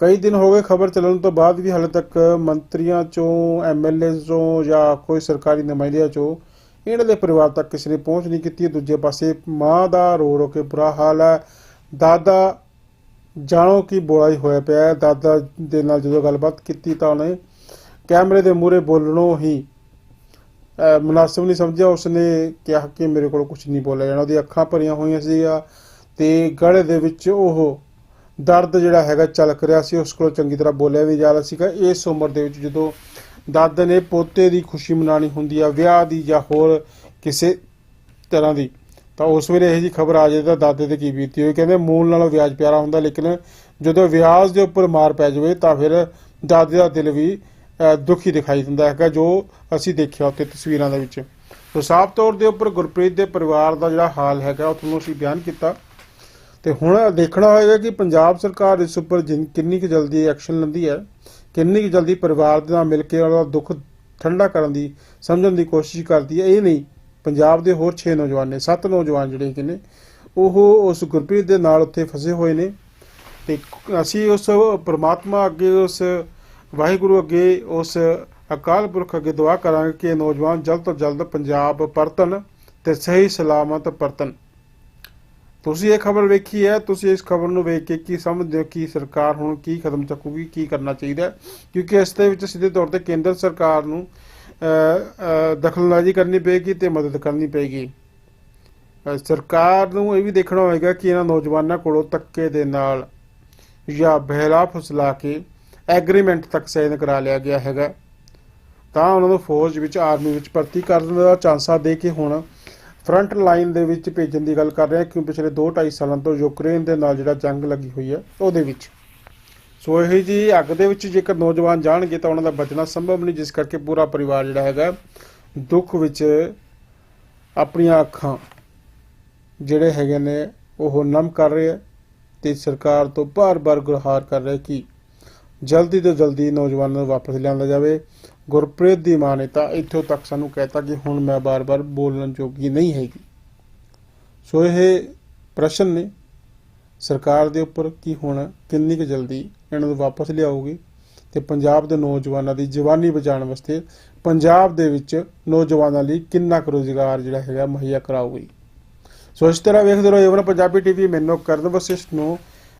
ਕਈ ਦਿਨ ਹੋ ਗਏ ਖਬਰ ਚੱਲਣ ਤੋਂ ਬਾਅਦ ਵੀ ਹਾਲੇ ਤੱਕ ਮੰਤਰੀਆਂ ਚੋਂ ਐਮਐਲਏ ਚੋਂ ਜਾਂ ਕੋਈ ਸਰਕਾਰੀ ਨੁਮਾਇੰਦਿਆਂ ਚੋਂ ਇਹਨਾਂ ਦੇ ਪਰਿਵਾਰ ਤੱਕ ਕਿਸੇ ਨੇ ਪਹੁੰਚ ਨਹੀਂ ਕੀਤੀ। ਦੂਜੇ ਪਾਸੇ ਮਾਂ ਦਾ ਰੋ ਰੋ ਕੇ ਬੁਰਾ ਹਾਲ ਹੈ। ਦਾਦਾ ਜਾਣੋ ਕਿ ਬੋਲਾ ਹੀ ਹੋਇਆ ਪਿਆ ਹੈ। ਦਾਦਾ ਦੇ ਨਾਲ ਜਦੋਂ ਗੱਲਬਾਤ ਕੀਤੀ ਤਾਂ ਉਹਨੇ ਕੈਮਰੇ ਦੇ ਮੂਹਰੇ ਬੋਲਣੋਂ ਹੀ ਅਹ, ਨਹੀਂ ਸਮਝਿਆ। ਉਸਨੇ ਕਿਹਾ ਕਿ ਮੇਰੇ ਕੋਲ ਕੁਝ ਨਹੀਂ ਬੋਲਿਆ ਜਾਣਾ। ਉਹਦੀ ਅੱਖਾਂ ਭਰੀਆਂ ਹੋਈਆਂ ਸੀਗੀਆਂ ਤੇ ਗਲੇ ਦੇ ਵਿੱਚ ਉਹ ਦਰਦ ਜਿਹੜਾ ਹੈਗਾ ਚਲਕ ਰਿਹਾ ਸੀ। ਉਸ ਕੋਲ ਚੰਗੀ ਤਰ੍ਹਾਂ ਬੋਲਿਆ ਨਹੀਂ ਜਾ ਰਿਹਾ ਸੀਗਾ। ਇਸ ਉਮਰ ਦੇ ਵਿੱਚ ਜਦੋਂ ਦਾਦੇ ਨੇ ਪੋਤੇ ਦੀ ਖੁਸ਼ੀ ਮਨਾਣੀ ਹੁੰਦੀ ਆ, ਵਿਆਹ ਦੀ ਜਾਂ ਹੋਰ ਕਿਸੇ ਤਰ੍ਹਾਂ ਦੀ। ਤਾਂ ਉਸ ਵੇਲੇ ਇਹ ਜੀ ਖਬਰ ਆ ਜਾਏ ਤਾਂ ਦਾਦੇ ਤੇ ਕੀ ਬੀਤੀ ਹੋਈ? ਕਹਿੰਦੇ, ਮੂਲ ਨਾਲੋਂ ਵਿਆਜ ਪਿਆਰਾ ਹੁੰਦਾ, ਲੇਕਿਨ ਜਦੋਂ ਵਿਆਜ ਦੇ ਉੱਪਰ ਮਾਰ ਪੈ ਜਾਵੇ ਤਾਂ ਫਿਰ ਦਾਦੇ ਦਾ ਦਿਲ ਵੀ ਦੁਖੀ ਦਿਖਾਈ ਦਿੰਦਾ ਹੈਗਾ, ਜੋ ਅਸੀਂ ਦੇਖਿਆ ਉੱਤੇ ਤਸਵੀਰਾਂ ਦੇ ਵਿੱਚ। ਸੋ ਸਾਫ਼ ਤੌਰ ਦੇ ਉੱਪਰ ਗੁਰਪ੍ਰੀਤ ਦੇ ਪਰਿਵਾਰ ਦਾ ਜਿਹੜਾ ਹਾਲ ਹੈਗਾ ਉਹ ਤੁਹਾਨੂੰ ਅਸੀਂ ਬਿਆਨ ਕੀਤਾ। ਤੇ ਹੁਣ ਦੇਖਣਾ ਹੋਏਗਾ ਕਿ ਪੰਜਾਬ ਸਰਕਾਰ ਇਸ ਉੱਪਰ ਜਿਨ- ਕਿੰਨੀ ਕੁ ਜਲਦੀ ਐਕਸ਼ਨ ਲੈਂਦੀ ਹੈ। ਕਿੰਨੀ ਕੁ ਜਲਦੀ ਪਰਿਵਾਰ ਦੇ ਨਾਲ ਮਿਲ ਕੇ ਉਹਦਾ ਦੁੱਖ ਠੰਡਾ ਕਰਨ ਦੀ, ਸਮਝਣ ਦੀ ਕੋਸ਼ਿਸ਼ ਕਰਦੀ ਹੈ। ਇਹ ਨਹੀਂ, ਪੰਜਾਬ ਦੇ ਹੋਰ 6 ਨੌਜਵਾਨ ਨੇ 7 ਨੌਜਵਾਨ ਜਿਹੜੇ ਕਿ ਨੇ, ਉਹ ਉਸ ਗੁਰਪ੍ਰੀਤ ਦੇ ਨਾਲ ਉੱਥੇ ਫਸੇ ਹੋਏ ਨੇ ਤੇ ਅਸੀਂ ਉਸ ਪ੍ਰਮਾਤਮਾ ਅੱਗੇ, ਉਸ ਵਾਹਿਗੁਰੂ ਅੱਗੇ, ਉਸ ਅਕਾਲ ਪੁਰਖ ਅੱਗੇ ਦੁਆ ਕਰਾਂਗੇ ਕਿ ਇਹ ਨੌਜਵਾਨ ਜਲਦ ਤੋਂ ਜਲਦ ਪੰਜਾਬ ਪਰਤਨ ਤੇ ਸਹੀ ਸਲਾਮਤ ਪਰਤਨ ਤੁਸੀਂ ਇਹ ਖਬਰ ਵੇਖੀ ਹੈ, ਤੁਸੀਂ ਇਸ ਖਬਰ ਨੂੰ ਵੇਖ ਕੇ ਕੀ ਸਮਝਦੇ ਹੋ, ਕਿ ਸਰਕਾਰ ਹੁਣ ਕੀ ਕਦਮ ਚੱਕੂਗੀ, ਕੀ ਕਰਨਾ ਚਾਹੀਦਾ ਕਿਉਂਕਿ ਇਸ ਦੇ ਵਿੱਚ ਸਿੱਧੇ ਤੌਰ ਤੇ ਕੇਂਦਰ ਸਰਕਾਰ ਨੂੰ ਦਖਲਅੰਦਾਜ਼ੀ ਕਰਨੀ ਪਏਗੀ ਤੇ ਮਦਦ ਕਰਨੀ ਪਏਗੀ। ਸਰਕਾਰ ਨੂੰ ਇਹ ਵੀ ਦੇਖਣਾ ਹੋਵੇਗਾ ਕਿ ਇਹਨਾਂ ਨੌਜਵਾਨਾਂ ਕੋਲੋਂ ਧੱਕੇ ਦੇ ਨਾਲ ਜਾਂ ਬਹਿਲਾ ਫਸਲਾ ਕੇ ਐਗਰੀਮੈਂਟ ਤੱਕ ਸਾਈਨ ਕਰਾ ਲਿਆ ਗਿਆ ਹੈਗਾ। ਤਾਂ ਉਹਨਾਂ ਨੂੰ ਫੌਜ ਵਿੱਚ, ਆਰਮੀ ਵਿੱਚ ਭਰਤੀ ਕਰਨ ਦਾ ਚਾਂਸਾ ਦੇ ਕੇ ਹੁਣ ਫਰੰਟ ਲਾਈਨ ਦੇ ਵਿੱਚ ਭੇਜਣ ਦੀ ਗੱਲ ਕਰ ਰਿਹਾ ਹਾਂ ਕਿਉਂ ਪਿਛਲੇ 2-2.5 ਸਾਲਾਂ ਤੋਂ ਯੂਕਰੇਨ ਦੇ ਨਾਲ ਜਿਹੜਾ ਜੰਗ ਲੱਗੀ ਹੋਈ ਹੈ, ਉਹਦੇ ਵਿੱਚ। ਸੋ ਇਹ ਜੀ, ਅੱਗ ਦੇ ਵਿੱਚ ਜੇਕਰ ਨੌਜਵਾਨ ਜਾਣਗੇ ਤਾਂ ਉਹਨਾਂ ਦਾ ਬਚਣਾ ਸੰਭਵ ਨਹੀਂ, ਜਿਸ ਕਰਕੇ ਪੂਰਾ ਪਰਿਵਾਰ ਜਿਹੜਾ ਹੈਗਾ, ਦੁੱਖ ਵਿੱਚ ਆਪਣੀਆਂ ਅੱਖਾਂ ਜਿਹੜੇ ਹੈਗੇ ਨੇ, ਉਹ ਨਮ ਕਰ ਰਹੇ ਆ ਤੇ ਸਰਕਾਰ ਤੋਂ ਬਾਰ-ਬਾਰ ਗੁਹਾਰ ਕਰ ਰਿਹਾ ਕਿ ਜਲਦੀ ਤੋਂ ਜਲਦੀ ਨੌਜਵਾਨਾਂ ਨੂੰ ਵਾਪਸ ਲਿਆਂਦਾ ਜਾਵੇ। ਗੁਰਪ੍ਰੀਤ ਦੀ ਮਾਂ ਇੱਥੋਂ ਤੱਕ ਸਾਨੂੰ ਕਹਿਤਾ ਕਿ ਹੁਣ ਮੈਂ ਬਾਰ-ਬਾਰ ਬੋਲਣ ਜੋਗੀ ਨਹੀਂ ਹੈਗੀ। ਸੋ ਇਹ ਪ੍ਰਸ਼ਨ ਨੇ ਸਰਕਾਰ ਦੇ ਉੱਪਰ ਕਿ ਹੁਣ ਕਿੰਨੀ ਕੁ ਜਲਦੀ ਇਹਨਾਂ ਨੂੰ ਵਾਪਸ ਲਿਆਉਗੀ ਤੇ ਪੰਜਾਬ ਦੇ ਨੌਜਵਾਨਾਂ ਦੀ ਜਵਾਨੀ ਬਚਾਉਣ ਵਾਸਤੇ ਪੰਜਾਬ ਦੇ ਵਿੱਚ ਨੌਜਵਾਨਾਂ ਲਈ ਕਿੰਨਾ ਕੁ ਰੋਜ਼ਗਾਰ ਜਿਹੜਾ ਹੈਗਾ ਮੁਹੱਈਆ ਕਰਾਉਗੀ ਸੋ ਇਸ ਤਰ੍ਹਾਂ ਵੇਖਦੇ ਰਹੋ, ਏਵਨ ਪੰਜਾਬੀ ਟੀਵੀ, ਮੈਨੂੰ ਕਰਨ ਵਸਿਸ਼ਟ ਨੂੰ